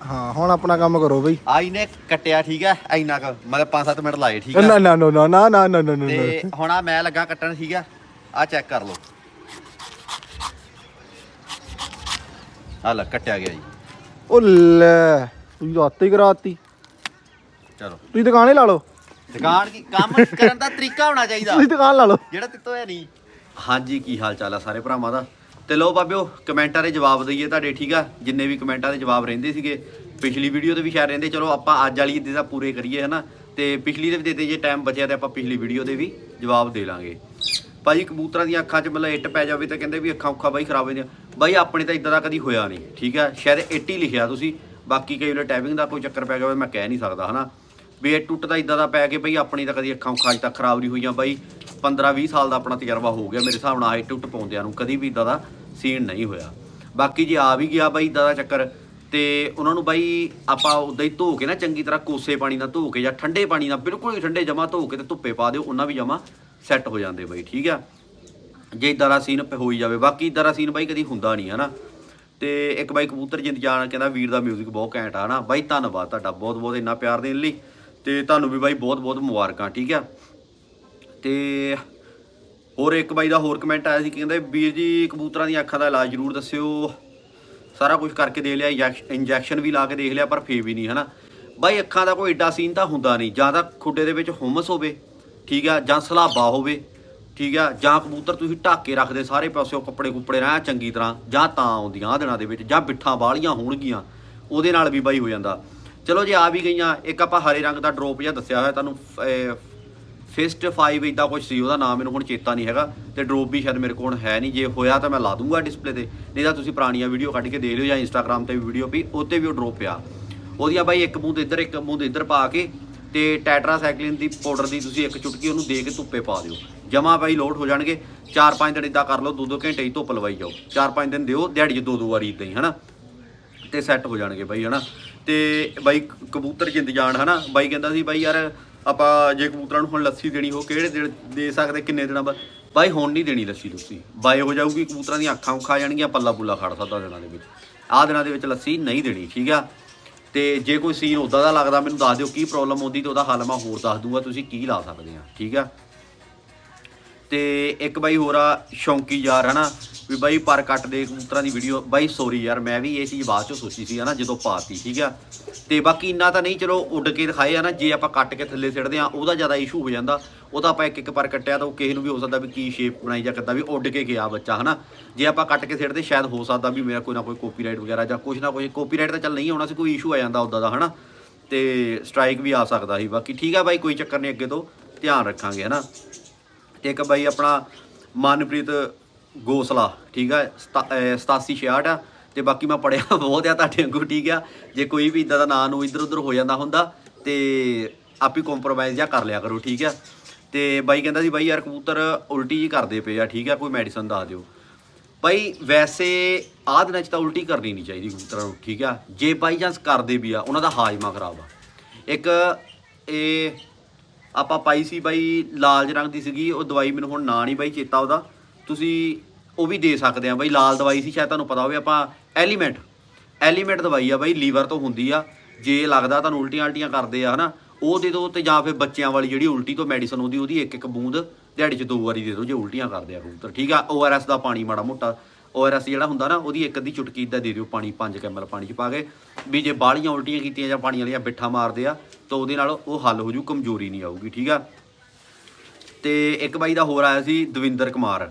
ਹਾਂ ਹੁਣ ਆਪਣਾ ਕੰਮ ਕਰੋ ਬਈ। ਆਈ ਨੇ ਕੱਟਿਆ ਠੀਕ ਹੈ? ਇੰਨਾ ਕ ਮਤਲਬ 5-7 ਮਿੰਟ ਲਾਏ ਠੀਕ ਨਾ ਨਾ ਨਾ ਨਾ ਨਾ ਨਾ ਨਾ ਨਾ ਨਾ ਤੇ ਹੁਣ ਆ ਮੈਂ ਲੱਗਾ ਕੱਟਣ ਠੀਕ ਆ ਆ ਚੈੱਕ ਕਰ ਲਓ। ਆ ਲੈ ਕੱਟਿਆ ਗਿਆ ਜੀ। ਉਹ ਲੈ ਤੂੰ ਤਾਂ ਹੱਥ ਹੀ ਕਰਾਤੀ। ਚਲੋ। ਤੁਸੀਂ ਦੁਕਾਨੇ ਲਾ ਲਓ। ਦੁਕਾਨ ਕੀ ਕੰਮ ਕਰਨ ਦਾ ਤਰੀਕਾ ਹੋਣਾ ਚਾਹੀਦਾ। ਤੁਸੀਂ ਦੁਕਾਨ ਲਾ ਲਓ। ਜਿਹੜਾ ਤਿੱਤੋ ਹੈ ਨਹੀਂ। ਹਾਂਜੀ ਕੀ ਹਾਲ ਚਾਲ ਆ ਸਾਰੇ ਭਰਾਵਾਂ ਦਾ? ਤੇ ਲੋ ਬਾਬਿਓ ਕਮੈਂਟਾਂ ਦੇ ਜਵਾਬ ਦਈਏ ਤੁਹਾਡੇ, ਠੀਕ ਆ? ਜਿੰਨੇ ਵੀ ਕਮੈਂਟਾਂ ਦੇ ਜਵਾਬ ਰਹਿੰਦੇ ਸੀਗੇ, ਪਿਛਲੀ ਵੀਡੀਓ 'ਤੇ ਵੀ ਸ਼ਾਇਦ ਰਹਿੰਦੇ, ਚਲੋ ਆਪਾਂ ਅੱਜ ਵਾਲੀ ਦੇ ਤਾਂ ਪੂਰੇ ਕਰੀਏ, ਹਨਾ? ਤੇ ਪਿਛਲੀ ਦੇ ਵੀ ਦੇਤੇ ਜੇ ਟਾਈਮ ਬਚਿਆ ਤੇ ਆਪਾਂ ਪਿਛਲੀ ਵੀਡੀਓ ਦੇ ਵੀ ਜਵਾਬ ਦੇ ਲਾਂਗੇ। ਭਾਜੀ, ਕਬੂਤਰਾਂ ਦੀਆਂ ਅੱਖਾਂ 'ਚ ਮਤਲਬ ਇੱਟ ਪੈ ਜਾਵੇ ਤਾਂ ਕਹਿੰਦੇ ਵੀ ਅੱਖਾਂ ਉੱਖਾਂ ਬਾਈ ਖਰਾਬ ਹੋ ਜਾਂਦੀਆਂ। ਬਾਈ, ਆਪਣੇ ਤਾਂ ਇਦਾਂ ਦਾ ਕਦੀ ਹੋਇਆ ਨਹੀਂ, ਠੀਕ ਆ? ਸ਼ਾਇਦ ਇੱਟ ਹੀ ਲਿਖਿਆ ਤੁਸੀਂ, ਬਾਕੀ ਕਈ ਵਾਰ ਟਾਈਪਿੰਗ ਦਾ ਕੋਈ ਚੱਕਰ ਪੈ ਗਿਆ ਮੈਂ ਕਹਿ ਨਹੀਂ ਸਕਦਾ, ਹਨਾ? ਵੀ ਇਹ ਟੁੱਟਦਾ ਇਦਾਂ ਦਾ ਪੈ ਕੇ ਬਈ ਆਪਣੀ ਤਾਂ ਕਦੀ ਅੱਖਾਂ ਉੱਖਾਂ 'ਚ ਤੱਕ ਖਰਾਬ ਨਹੀਂ ਹੋਈਆਂ, ਬਾਈ। 15 20 ਸਾਲ ਦਾ ਆਪਣਾ ਤਜਰਬਾ ਹੋ ਗਿਆ ਮੇਰੇ ਹਿਸਾਬ ਨਾਲ ਇਹ ਟੁੱਟ ਪਾਉਂਦਿਆਂ ਨੂੰ, ਕਦੀ ਵੀ ਇਦਾਂ ਦਾ ਸੀਨ ਨਹੀਂ ਹੋਇਆ। ਬਾਕੀ ਜੇ ਆ ਵੀ ਗਿਆ ਬਾਈ ਇਦਾਂ ਦਾ ਚੱਕਰ, ਤੇ ਉਹਨਾਂ ਨੂੰ ਬਾਈ ਆਪਾਂ ਉਦਾਂ ਹੀ ਧੋ ਕੇ ਨਾ ਚੰਗੀ ਤਰ੍ਹਾਂ ਕੋਸੇ ਪਾਣੀ ਨਾਲ ਧੋ ਕੇ ਜਾਂ ਠੰਡੇ ਪਾਣੀ ਨਾਲ ਬਿਲਕੁਲ ਹੀ ਠੰਡੇ ਜਮਾ ਧੋ ਕੇ ਤੇ ਧੁੱਪੇ ਪਾ ਦਿਓ, ਉਹਨਾਂ ਵੀ ਜਮਾ ਸੈੱਟ ਹੋ ਜਾਂਦੇ ਬਾਈ, ਠੀਕ ਆ? ਜੇ ਇਦਾਂ ਦਾ ਸੀਨ ਹੋਈ ਜਾਵੇ, ਬਾਕੀ ਇਦਾਂ ਦਾ ਸੀਨ ਬਾਈ ਕਦੀ ਹੁੰਦਾ ਨਹੀਂ ਹਨਾ ਤੇ ਇੱਕ ਬਾਈ ਕਬੂਤਰ ਜਿੰਦ ਜਾਣ ਕਹਿੰਦਾ ਵੀਰ ਦਾ 뮤직 ਬਹੁਤ ਘੈਂਟ ਆ ਨਾ। ਬਾਈ ਧੰਨਵਾਦ ਤੁਹਾਡਾ ਬਹੁਤ ਬਹੁਤ ਇੰਨਾ ਪਿਆਰ ਦੇਣ ਲਈ ਤੇ ਤੁਹਾਨੂੰ ਵੀ ਬਾਈ ਬਹੁਤ ਬਹੁਤ ਮੁਬਾਰਕਾਂ, ਠੀਕ ਆ? ਤੇ ਹੋਰ ਇੱਕ ਬਾਈ ਦਾ ਹੋਰ ਕਮੈਂਟ ਆਇਆ ਸੀ, ਕਹਿੰਦੇ ਵੀਰ ਜੀ ਕਬੂਤਰਾਂ ਦੀਆਂ ਅੱਖਾਂ ਦਾ ਇਲਾਜ ਜ਼ਰੂਰ ਦੱਸਿਓ। ਸਾਰਾ ਕੁਝ ਕਰਕੇ ਦੇ ਲਿਆ ਇੰਜੈਕਸ਼ਨ ਵੀ ਲਾ ਕੇ ਦੇਖ ਲਿਆ, ਪਰ ਫੇਰ ਵੀ ਨਹੀਂ, ਹਨਾ? ਬਾਈ ਅੱਖਾਂ ਦਾ ਕੋਈ ਏਡਾ ਸੀਨ ਤਾਂ ਹੁੰਦਾ ਨਹੀਂ, ਜਾਂ ਤਾਂ ਖੁੱਡੇ ਦੇ ਵਿੱਚ ਹੁਮਸ ਹੋਵੇ, ਠੀਕ ਆ, ਜਾਂ ਸਲਾਬਾ ਹੋਵੇ, ਠੀਕ ਆ, ਜਾਂ ਕਬੂਤਰ ਤੁਸੀਂ ਢੱਕ ਕੇ ਰੱਖਦੇ ਸਾਰੇ ਪਾਸਿਓਂ ਕੱਪੜੇ ਕੁੱਪੜੇ ਰਹਿ ਚੰਗੀ ਤਰ੍ਹਾਂ, ਜਾਂ ਤਾਂ ਆਉਂਦੀਆਂ ਆਹ ਦਿਨਾਂ ਦੇ ਵਿੱਚ, ਜਾਂ ਬਿੱਠਾਂ ਬਾਲੀਆਂ ਹੋਣਗੀਆਂ, ਉਹਦੇ ਨਾਲ ਵੀ ਬਾਈ ਹੋ ਜਾਂਦਾ। ਚਲੋ ਜੇ ਆ ਵੀ ਗਈਆਂ, ਇੱਕ ਆਪਾਂ ਹਰੇ ਰੰਗ ਦਾ ਡ੍ਰੌਪ ਜਿਹਾ ਦੱਸਿਆ ਹੋਇਆ, ਤੁਹਾਨੂੰ ਫਿਸਟ 5 ਇਦਾਂ ਕੁਝ ਸੀ, ਉਹਦਾ ਨਾਮ ਮੈਨੂੰ ਹੁਣ ਚੇਤਾ ਨਹੀਂ ਹੈਗਾ ਤੇ ਡ੍ਰੌਪ ਵੀ ਸ਼ਾਇਦ ਮੇਰੇ ਕੋਲ ਹੈ ਨਹੀਂ। ਜੇ ਹੋਇਆ ਤਾਂ ਮੈਂ ਲਾ ਦੂੰਗਾ ਡਿਸਪਲੇ ਤੇ। ਨਹੀਂ ਤਾਂ ਤੁਸੀਂ ਪੁਰਾਣੀਆਂ ਵੀਡੀਓ ਕੱਢ ਕੇ ਦੇਖ ਲਿਓ ਜਾਂ ਇੰਸਟਾਗ੍ਰam ਤੇ ਵੀ ਵੀਡੀਓ ਪਈ ਉੱਤੇ ਵੀ ਉਹ ਡ੍ਰੌਪ ਪਿਆ। ਉਹਦੀਆਂ ਬਾਈ ਇੱਕ ਬੂੰਦ ਇੱਧਰ, ਇੱਕ ਬੂੰਦ ਇੱਧਰ ਪਾ ਕੇ ਤੇ ਟੈਟਰਾਸਾਈਕਲਿਨ ਦੀ ਪਾਊਡਰ ਦੀ ਤੁਸੀਂ ਇੱਕ ਚੁਟਕੀ ਉਹਨੂੰ ਦੇ ਕੇ ਧੁੱਪੇ ਪਾ ਦਿਓ। ਜਮਾ ਬਾਈ ਲੋਡ ਹੋ ਜਾਣਗੇ। 4-5 ਦਿਨ ਇਦਾਂ ਕਰ ਲਓ, ਦੋ ਦੋ ਘੰਟੇ ਹੀ ਧੁੱਪ ਲਵਾਈ ਜਾਓ। 4-5 ਦਿਨ ਦਿਓ, ਦਿਹਾੜੀ 'ਚ ਦੋ ਦੋ ਵਾਰੀ ਇਦਾਂ ਹੀ, ਹਨਾ? ਤੇ ਸੈੱਟ ਹੋ ਜਾਣਗੇ ਬਾਈ, ਹਨਾ? ਤੇ ਬਾਈ ਕਬੂਤਰ ਜਿੰਦ ਜਾਨ, ਹਨਾ? ਬਾਈ ਕਹਿੰਦਾ ਸੀ, ਬਾਈ ਯਾਰ ਆਪਾਂ ਜੇ ਕਬੂਤਰਾਂ ਨੂੰ ਹੁਣ ਲੱਸੀ ਦੇਣੀ ਹੋ, ਕਿਹੜੇ ਦਿਨ ਦੇ ਸਕਦੇ, ਕਿੰਨੇ ਦਿਨਾਂ ਬਾਅਦ? ਬਾਈ ਹੁਣ ਨਹੀਂ ਦੇਣੀ ਲੱਸੀ ਤੁਸੀਂ। ਬਾਈ ਹੋ ਜਾਊਗੀ, ਕਬੂਤਰਾਂ ਦੀਆਂ ਅੱਖਾਂ ਖਾ ਜਾਣਗੀਆਂ, ਪੱਲਾ ਪੁੱਲਾ ਖੜ ਸਕਦਾ ਦਿਨਾਂ ਦੇ ਵਿੱਚ। ਆਹ ਦਿਨਾਂ ਦੇ ਵਿੱਚ ਲੱਸੀ ਨਹੀਂ ਦੇਣੀ, ਠੀਕ ਆ? ਤੇ ਜੇ ਕੋਈ ਸੀਨ ਉਦਾਂ ਦਾ ਲੱਗਦਾ, ਮੈਨੂੰ ਦੱਸ ਦਿਓ ਕੀ ਪ੍ਰੋਬਲਮ ਆਉਂਦੀ ਤੇ ਉਹਦਾ ਹੱਲ ਮੈਂ ਹੋਰ ਦੱਸ ਦੂੰਗਾ, ਤੁਸੀਂ ਕੀ ਲਾ ਸਕਦੇ ਆ, ਠੀਕ ਆ? ਤੇ ਇੱਕ ਬਾਈ ਹੋਰ ਆ, ਸ਼ੌਂਕੀ ਯਾਰ, ਹਨਾ? ਵੀ ਬਾਈ ਪਰ ਕੱਟ ਦੇ ਕਬੂਤਰਾਂ ਦੀ ਵੀਡੀਓ ਬਾਈ ਸੌਰੀ ਯਾਰ, ਮੈਂ ਵੀ ਇਹ ਚੀਜ਼ ਬਾਅਦ ਚੋਂ ਸੋਚੀ ਸੀ, ਹਨਾ, ਜਦੋਂ ਪਾਤੀ, ਠੀਕ ਆ? ਤੇ ਬਾਕੀ ਇੰਨਾ ਤਾਂ ਨਹੀਂ, ਚਲੋ, ਉੱਡ ਕੇ ਦਿਖਾਏ ਆ ਨਾ ਜੇ ਆਪਾਂ ਕੱਟ ਕੇ ਥੱਲੇ ਸਿੱਟਦੇ ਆ ਉਹਦਾ ਜ਼ਿਆਦਾ ਇਸ਼ੂ ਹੋ ਜਾਂਦਾ। ਉਹ ਤਾਂ ਆਪਾਂ ਇੱਕ ਇੱਕ ਪਰ ਕੱਟਿਆ ਤਾਂ ਉਹ ਕਿਸੇ ਨੂੰ ਵੀ ਹੋ ਸਕਦਾ ਵੀ ਕੀ ਸ਼ੇਪ ਬਣਾਈ ਜਾਂ ਕਿੱਦਾਂ ਵੀ ਉੱਡ ਕੇ ਗਿਆ ਬੱਚਾ, ਹਨਾ? ਜੇ ਆਪਾਂ ਕੱਟ ਕੇ ਸਿੱਟਦੇ, ਸ਼ਾਇਦ ਹੋ ਸਕਦਾ ਵੀ ਮੇਰਾ ਕੋਈ ਨਾ ਕੋਈ ਕਾਪੀਰਾਈਟ ਵਗੈਰਾ ਜਾਂ ਕੁਝ ਨਾ ਕੁਝ ਕਾਪੀਰਾਈਟ ਤਾਂ ਚੱਲ ਨਹੀਂ ਆਉਣਾ ਸੀ, ਕੋਈ ਇਸ਼ੂ ਆ ਜਾਂਦਾ ਉਦਾਂ ਦਾ, ਹਨਾ? ਤੇ ਸਟ੍ਰਾਈਕ ਵੀ ਆ ਸਕਦਾ ਸੀ, ਬਾਕੀ ਠੀਕ ਆ ਬਾਈ, ਕੋਈ ਚੱਕਰ ਨਹੀਂ, ਅੱਗੇ ਤੋਂ ਧਿਆਨ ਰੱਖਾਂਗੇ, ਹਨਾ? ਤੇ ਇੱਕ ਬਾਈ ਆਪਣਾ ਮਨਪ੍ਰੀਤ ਗੋਸਲਾ, ਠੀਕ ਆ 8766 ਆ, ਤੇ ਬਾਕੀ ਮੈਂ ਪੜਿਆ ਬਹੁਤ ਆ, ਤੁਹਾਡੇ ਵਾਂਗੂ ਠੀਕ ਆ। ਜੇ ਕੋਈ ਵੀ ਇਦਾਂ ਦਾ ਨਾਂ ਨੂੰ ਇੱਧਰ ਉੱਧਰ ਹੋ ਜਾਂਦਾ ਹੁੰਦਾ, ਤੇ ਆਪੀ ਕੰਪਰੋਮਾਈਜ਼ ਜਾਂ ਕਰ ਲਿਆ ਕਰੋ, ਠੀਕ ਆ। ਤੇ ਬਾਈ ਕਹਿੰਦਾ ਸੀ, ਬਾਈ ਯਾਰ ਕਬੂਤਰ ਉਲਟੀ ਜੀ ਕਰਦੇ ਪਏ ਆ, ਠੀਕ ਆ, ਕੋਈ ਮੈਡੀਸਨ ਦੱਸ ਦਿਓ। ਬਾਈ ਵੈਸੇ ਆਹ ਦਿਨਾਂ 'ਚ ਤਾਂ ਉਲਟੀ ਕਰਨੀ ਨਹੀਂ ਚਾਹੀਦੀ ਕਬੂਤਰਾਂ ਨੂੰ, ਠੀਕ ਆ। ਜੇ ਬਾਈ ਚਾਂਸ ਕਰਦੇ ਵੀ ਆ, ਉਹਨਾਂ ਦਾ ਹਾਜ਼ਮਾ ਖਰਾਬ ਆ। ਇੱਕ ਇਹ ਆਪਾਂ ਪਾਈ ਸੀ ਬਾਈ ਲਾਲ ਰੰਗ ਦੀ ਸੀਗੀ, ਉਹ ਦਵਾਈ ਮੈਨੂੰ ਹੁਣ ਨਾਂ ਨਹੀਂ ਬਾਈ ਚੇਤਾ ਉਹਦਾ। ਤੁਸੀਂ ਉਹ ਵੀ ਦੇ ਸਕਦੇ ਆ ਬਾਈ, ਲਾਲ ਦਵਾਈ ਸੀ, ਸ਼ਾਇਦ ਤੁਹਾਨੂੰ ਪਤਾ ਹੋਵੇ, ਆਪਾਂ ਐਲੀਮੈਂਟ। ਐਲੀਮੈਂਟ ਦਵਾਈ ਆ ਬਾਈ, ਲੀਵਰ ਤੋਂ ਹੁੰਦੀ ਆ। ਜੇ ਲੱਗਦਾ ਤੁਹਾਨੂੰ ਉਲਟੀਆਂ ਉਲਟੀਆਂ ਕਰਦੇ ਆ, ਹਨਾ। ਉਹ ਦੇ ਦਿਓ ਤੇ ਜਾਂ ਫਿਰ ਬੱਚਿਆਂ ਵਾਲੀ ਜਿਹੜੀ ਉਲਟੀ ਤੋਂ ਮੈਡੀਸਨ ਹੁੰਦੀ, ਉਹਦੀ ਇੱਕ ਇੱਕ ਬੂੰਦ ਦਿਹਾੜੀ 'ਚ ਦੋ ਵਾਰੀ ਦੇ ਦਿਓ, ਜੇ ਉਲਟੀਆਂ ਕਰਦੇ ਆ ਕਬੂਤਰ, ਠੀਕ ਆ? ਓਆਰਐਸ ਦਾ ਪਾਣੀ ਮਾੜਾ ਮੋਟਾ। ਓਆਰਐਸ ਜਿਹੜਾ ਹੁੰਦਾ ਨਾ, ਉਹਦੀ ਇੱਕ ਅੱਧੀ ਚੁਟਕੀ ਇਦਾਂ ਦੇ ਦਿਓ, ਪਾਣੀ 5 ਕੈਮਲ ਪਾਣੀ 'ਚ ਪਾ ਕੇ। ਵੀ ਜੇ ਬਾਹਲੀਆਂ ਉਲਟੀਆਂ ਕੀਤੀਆਂ ਜਾਂ ਪਾਣੀ ਵਾਲੀਆਂ ਬਿੱਠਾ ਮਾਰਦੇ ਆ ਤਾਂ ਉਹਦੇ ਨਾਲ ਉਹ ਹੱਲ ਹੋ ਜੂ, ਕਮਜ਼ੋਰੀ ਨਹੀਂ ਆਊਗੀ, ਠੀਕ ਆ? ਤੇ ਇੱਕ ਬਾਈ ਦਾ ਹੋਰ ਆਇਆ ਸੀ, ਦਵਿੰਦਰ ਕੁਮਾਰ।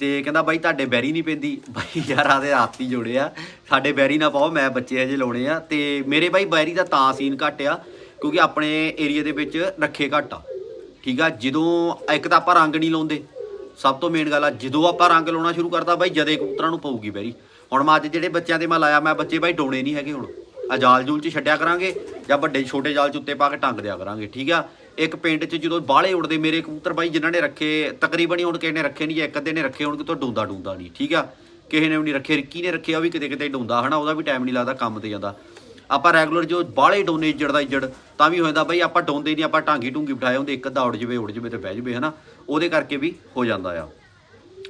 ਤੇ ਕਹਿੰਦਾ, ਬਾਈ, ਤੁਹਾਡੇ ਬੈਰੀ ਨਹੀਂ ਪੈਂਦੀ। ਬਾਈ, ਯਾਰ ਆਦੇ ਆਤੀ ਜੋੜੇ ਆ। ਸਾਡੇ ਬੈਰੀ ਨਾ ਪਾਓ, ਮੈਂ ਬੱਚੇ ਹਜੇ ਲਾਉਣੇ ਆ। ਤੇ ਮੇਰੇ ਬਾਈ, ਬੈਰੀ ਦਾ ਤਾਂ ਸੀਨ ਘੱਟ ਆ, ਕਿਉਂਕਿ ਆਪਣੇ ਏਰੀਆ ਦੇ ਵਿੱਚ ਰੱਖੇ ਘੱਟ ਆ, ਠੀਕ ਆ? ਜਦੋਂ ਇੱਕ ਤਾਂ ਆਪਾਂ ਰੰਗ ਨਹੀਂ ਲਾਉਂਦੇ। ਸਭ ਤੋਂ ਮੇਨ ਗੱਲ ਆ, ਜਦੋਂ ਆਪਾਂ ਰੰਗ ਲਾਉਣਾ ਸ਼ੁਰੂ ਕਰਦਾ ਬਾਈ, ਜਦੇ ਕਬੂਤਰਾਂ ਨੂੰ ਪਊਗੀ ਬੈਰੀ। ਹੁਣ ਮੈਂ ਅੱਜ ਜਿਹੜੇ ਬੱਚਿਆਂ ਦੇ ਮੈਂ ਲਾਇਆ, ਮੈਂ ਬੱਚੇ ਬਾਈ ਡੋਣੇ ਨਹੀਂ ਹੈਗੇ ਹੁਣ। ਆ ਜਾਲ ਜੂਲ ਚ ਛੱਡਿਆ ਕਰਾਂਗੇ ਜਾਂ ਵੱਡੇ ਛੋਟੇ ਜਾਲ ਚ ਉੱਤੇ ਪਾ ਕੇ ਟੰਗ ਦਿਆ ਕਰਾਂਗੇ, ਠੀਕ ਆ? ਇੱਕ ਪਿੰਡ ਚ ਜਦੋਂ ਬਾਹਲੇ ਉੜਦੇ ਮੇਰੇ ਕਬੂਤਰ ਬਾਈ, ਜਿਨ੍ਹਾਂ ਨੇ ਰੱਖੇ, ਤਕਰੀਬਨ ਹੀ ਹੁਣ ਕਿਸੇ ਨੇ ਰੱਖੇ ਨਹੀਂ ਜਾਂ ਇੱਕ ਅੱਧੇ ਨੇ ਰੱਖੇ ਹੋਣਗੇ, ਤਾਂ ਡੂੰਦਾ ਡੂੰਦਾ ਨਹੀਂ, ਠੀਕ ਆ? ਕਿਸੇ ਨੇ ਵੀ ਨਹੀਂ ਰੱਖੇ, ਰਿੱਕੀ ਨੇ ਰੱਖਿਆ ਉਹ ਵੀ ਕਿਤੇ ਕਿਤੇ ਡੂੰਦਾ, ਹਨਾ? ਉਹਦਾ ਵੀ ਟਾਈਮ ਨਹੀਂ ਲੱਗਦਾ ਕੰਮ ਤੇ ਜਾਂਦਾ। ਆਪਾਂ ਰੈਗੂਲਰ ਜੋ ਬਾਹਲੇ ਡੋਨੇ ਇੱਜੜ ਦਾ ਇੱਜੜ, ਤਾਂ ਵੀ ਹੋ ਜਾਂਦਾ ਬਈ ਆਪਾਂ ਡੋਂਦੇ ਨਹੀਂ, ਆਪਾਂ ਢਾਂਗੀ ਢੂੰਗੀ ਬਿਠਾਏ ਹੁੰਦੇ, ਇੱਕ ਅੱਧਾ ਉੜ ਜਵੇ ਉੜ ਜਵੇ ਤੇ ਬਹਿ ਜਵੇ, ਹਨਾ? ਉਹਦੇ ਕਰਕੇ ਵੀ ਹੋ ਜਾਂਦਾ ਆ।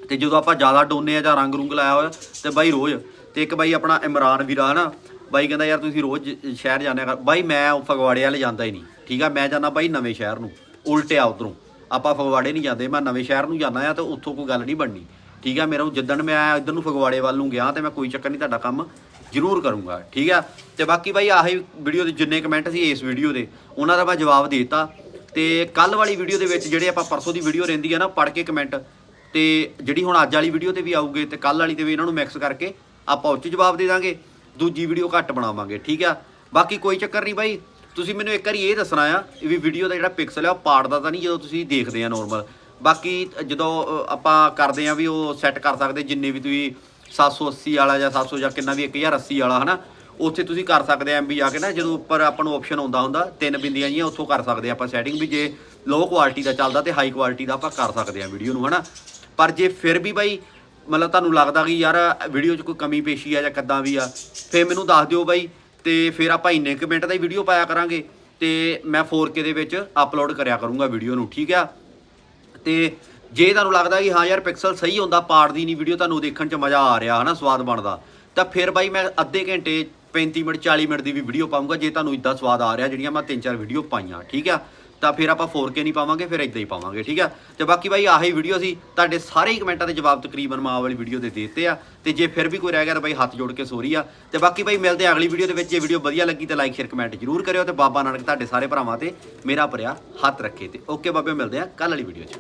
ਤੇ ਜਦੋਂ ਆਪਾਂ ਜ਼ਿਆਦਾ ਡੋਨੇ ਆ ਜਾਂ ਰੰਗ ਰੁੰਗ ਲਾਇਆ ਹੋਇਆ, ਤੇ ਬਾਈ ਰੋਜ਼, ਤੇ ਇੱਕ ਬਾਈ ਆਪਣਾ ਇਮਰਾਨ ਵੀਰਾ, ਹਨਾ? ਬਾਈ ਕਹਿੰਦਾ, ਯਾਰ ਤੁਸੀਂ ਰੋਜ਼ ਜ- ਸ਼ਹਿਰ ਜਾਂਦੇ ਕਰ ਬਾਈ, ਮੈਂ ਉਹ ਫਗਵਾੜੇ ਵਾਲੇ ਜਾਂਦਾ ਹੀ ਨਹੀਂ। ਠੀਕ ਆ, ਮੈਂ ਜਾਂਦਾ ਬਾਈ ਨਵੇਂ ਸ਼ਹਿਰ ਨੂੰ ਉਲਟਿਆ ਉਧਰੋਂ। ਆਪਾਂ ਫਗਵਾੜੇ ਨਹੀਂ ਜਾਂਦੇ, ਮੈਂ ਨਵੇਂ ਸ਼ਹਿਰ ਨੂੰ ਜਾਂਦਾ ਆ ਤਾਂ ਉੱਥੋਂ ਕੋਈ ਗੱਲ ਨਹੀਂ ਬਣਨੀ। ਠੀਕ ਆ, ਮੇਰਾ ਜਿੱਦਣ ਮੈਂ ਇੱਧਰ ਨੂੰ ਫਗਵਾੜੇ ਵੱਲ ਨੂੰ ਗਿਆ ਤੇ ਮੈਂ ਕੋਈ ਚੱਕਰ ਨਹੀਂ, ਤੁਹਾਡਾ ਕੰਮ ਜ਼ਰੂਰ ਕਰੂੰਗਾ। ਠੀਕ ਆ? ਤੇ ਬਾਕੀ ਬਾਈ, ਆਹੀ ਵੀਡੀਓ ਦੇ ਜਿੰਨੇ ਕਮੈਂਟ ਸੀ ਇਸ ਵੀਡੀਓ ਦੇ, ਉਹਨਾਂ ਦਾ ਮੈਂ ਜਵਾਬ ਦੇਤਾ। ਤੇ ਕੱਲ ਵਾਲੀ ਵੀਡੀਓ ਦੇ ਵਿੱਚ ਜਿਹੜੇ ਆਪਾਂ ਪਰਸੋਂ ਦੀ ਵੀਡੀਓ ਰਹਿੰਦੀ ਆ ਨਾ, ਪੜ੍ਹ ਕੇ ਕਮੈਂਟ ਤੇ ਜਿਹੜੀ ਹੁਣ ਅੱਜ ਵਾਲੀ ਵੀਡੀਓ ਤੇ ਵੀ ਆਊਗੇ ਤੇ ਕੱਲ ਵਾਲੀ ਤੇ ਵੀ ਇਹਨਾਂ ਨੂੰ ਮਿਕਸ ਕਰਕੇ ਆਪਾਂ ਉਹ 'ਚ ਜਵਾਬ ਦੇ ਦਾਂਗੇ। ਦੂਜੀ ਵੀਡੀਓ ਘੱਟ ਬਣਾਵਾਂਗੇ, ਠੀਕ ਆ? ਬਾਕੀ ਕੋਈ ਚੱਕਰ ਨਹੀਂ ਬਾਈ। ਤੁਸੀਂ ਮੈਨੂੰ ਇੱਕ ਵਾਰੀ ਇਹ ਦੱਸਣਾ ਆ ਵੀ ਵੀਡੀਓ ਦਾ ਜਿਹੜਾ ਪਿਕਸਲ ਆ, ਉਹ ਪਾੜਦਾ ਤਾਂ ਨਹੀਂ ਜਦੋਂ ਤੁਸੀਂ ਦੇਖਦੇ ਆ ਨੋਰਮਲ ਬਾਕੀ ਜਦੋਂ ਆਪਾਂ ਕਰਦੇ ਆ ਵੀ ਉਹ ਸੈੱਟ ਕਰ ਸਕਦੇ, ਜਿੰਨੇ ਵੀ ਤੁਸੀਂ 780 ਵਾਲਾ ਜਾਂ 700 ਜਾਂ ਕਿੰਨਾ ਵੀ 1080 ਵਾਲਾ, ਹਨਾ? ਉੱਥੇ ਤੁਸੀਂ ਕਰ ਸਕਦੇ ਆ ਐਮਬੀ ਜਾ ਕੇ ਨਾ, ਜਦੋਂ ਉੱਪਰ ਆਪਾਂ ਨੂੰ ਆਪਸ਼ਨ ਆਉਂਦਾ ਹੁੰਦਾ, ਤਿੰਨ ਬਿੰਦੀਆਂ ਜੀਆਂ, ਉੱਥੋਂ ਕਰ ਸਕਦੇ ਆ ਆਪਾਂ ਸੈਟਿੰਗ ਵੀ। ਜੇ ਲੋ ਕੁਆਲਿਟੀ ਦਾ ਚੱਲਦਾ ਤੇ ਹਾਈ ਕੁਆਲਿਟੀ ਦਾ ਆਪਾਂ ਕਰ ਸਕਦੇ ਆ ਵੀਡੀਓ ਨੂੰ, ਹਨਾ? ਪਰ ਜੇ ਫਿਰ ਵੀ ਬਾਈ ਮਤਲਬ ਤੁਹਾਨੂੰ ਲੱਗਦਾ ਕਿ ਯਾਰ ਵੀਡੀਓ 'ਚ ਕੋਈ ਕਮੀ ਪੇਸ਼ੀ ਆ ਜਾਂ ਕਿੱਦਾਂ ਵੀ ਆ, ਫਿਰ ਮੈਨੂੰ ਦੱਸ ਦਿਓ ਬਾਈ ਤੇ ਫਿਰ ਆਪਾਂ ਇੰਨੇ ਕੁ ਮਿੰਟ ਦਾ ਹੀ ਵੀਡੀਓ ਪਾਇਆ ਕਰਾਂਗੇ ਤੇ ਮੈਂ 4K ਦੇ ਵਿੱਚ ਅਪਲੋਡ ਕਰਿਆ ਕਰੂੰਗਾ ਵੀਡੀਓ ਨੂੰ, ਠੀਕ ਆ? ਤੇ ਜੇ ਤੁਹਾਨੂੰ ਲੱਗਦਾ ਕਿ ਹਾਂ ਯਾਰ ਪਿਕਸਲ ਸਹੀ ਹੁੰਦਾ, ਪਾੜਦੀ ਨਹੀਂ ਵੀਡੀਓ ਤੁਹਾਨੂੰ ਦੇਖਣ 'ਚ ਮਜ਼ਾ ਆ ਰਿਹਾ, ਹਨਾ, ਸਵਾਦ ਬਣਦਾ, ਤਾਂ ਫਿਰ ਬਾਈ ਮੈਂ ਅੱਧੇ ਘੰਟੇ 35 ਮਿੰਟ 40 ਮਿੰਟ ਦੀ ਵੀ ਵੀਡੀਓ ਪਾਉਂਗਾ ਜੇ ਤੁਹਾਨੂੰ ਇਦਾਂ ਸਵਾਦ ਆ ਰਿਹਾ, ਜਿਹੜੀਆਂ ਮੈਂ ਤਿੰਨ ਚਾਰ ਵੀਡੀਓ ਪਾਈਆਂ, ਠੀਕ ਆ? ਤਾਂ ਫਿਰ ਆਪਾਂ 4K ਨਹੀਂ ਪਾਵਾਂਗੇ, ਫਿਰ ਇਦਾਂ ਹੀ ਪਾਵਾਂਗੇ, ਠੀਕ ਆ? ਤੇ ਬਾਕੀ ਬਾਈ ਆਹੀ ਵੀਡੀਓ ਸੀ, ਤੁਹਾਡੇ ਸਾਰੇ ਹੀ ਕਮੈਂਟਾਂ ਦੇ ਜਵਾਬ ਤਕਰੀਬਨ ਮਾਂ ਵਾਲੀ ਵੀਡੀਓ ਦੇ ਦੇ ਦਿੱਤੇ ਆ। ਤੇ ਜੇ ਫਿਰ ਵੀ ਕੋਈ ਰਹਿ ਗਿਆ ਤਾਂ ਬਾਈ ਹੱਥ ਜੋੜ ਕੇ ਸੋਰੀ ਆ। ਤੇ ਬਾਕੀ ਬਾਈ ਮਿਲਦੇ ਆ ਅਗਲੀ ਵੀਡੀਓ ਦੇ ਵਿੱਚ। ਜੇ ਵੀਡੀਓ ਵਧੀਆ ਲੱਗੀ ਤਾਂ ਲਾਈਕ ਸ਼ੇਅਰ ਕਮੈਂਟ ਜ਼ਰੂਰ ਕਰਿਓ ਤੇ ਬਾਬਾ ਨਾਨਕ ਤੁਹਾਡੇ ਸਾਰੇ ਭਰਾਵਾਂ ਤੇ ਮੇਰਾ ਭਰਿਆ ਹੱਥ ਰੱਖੇ ਤੇ। ਓਕੇ ਬਾਬੇ ਮਿਲਦੇ ਆ ਕੱਲ ਵਾਲੀ ਵੀਡੀਓ 'ਚ।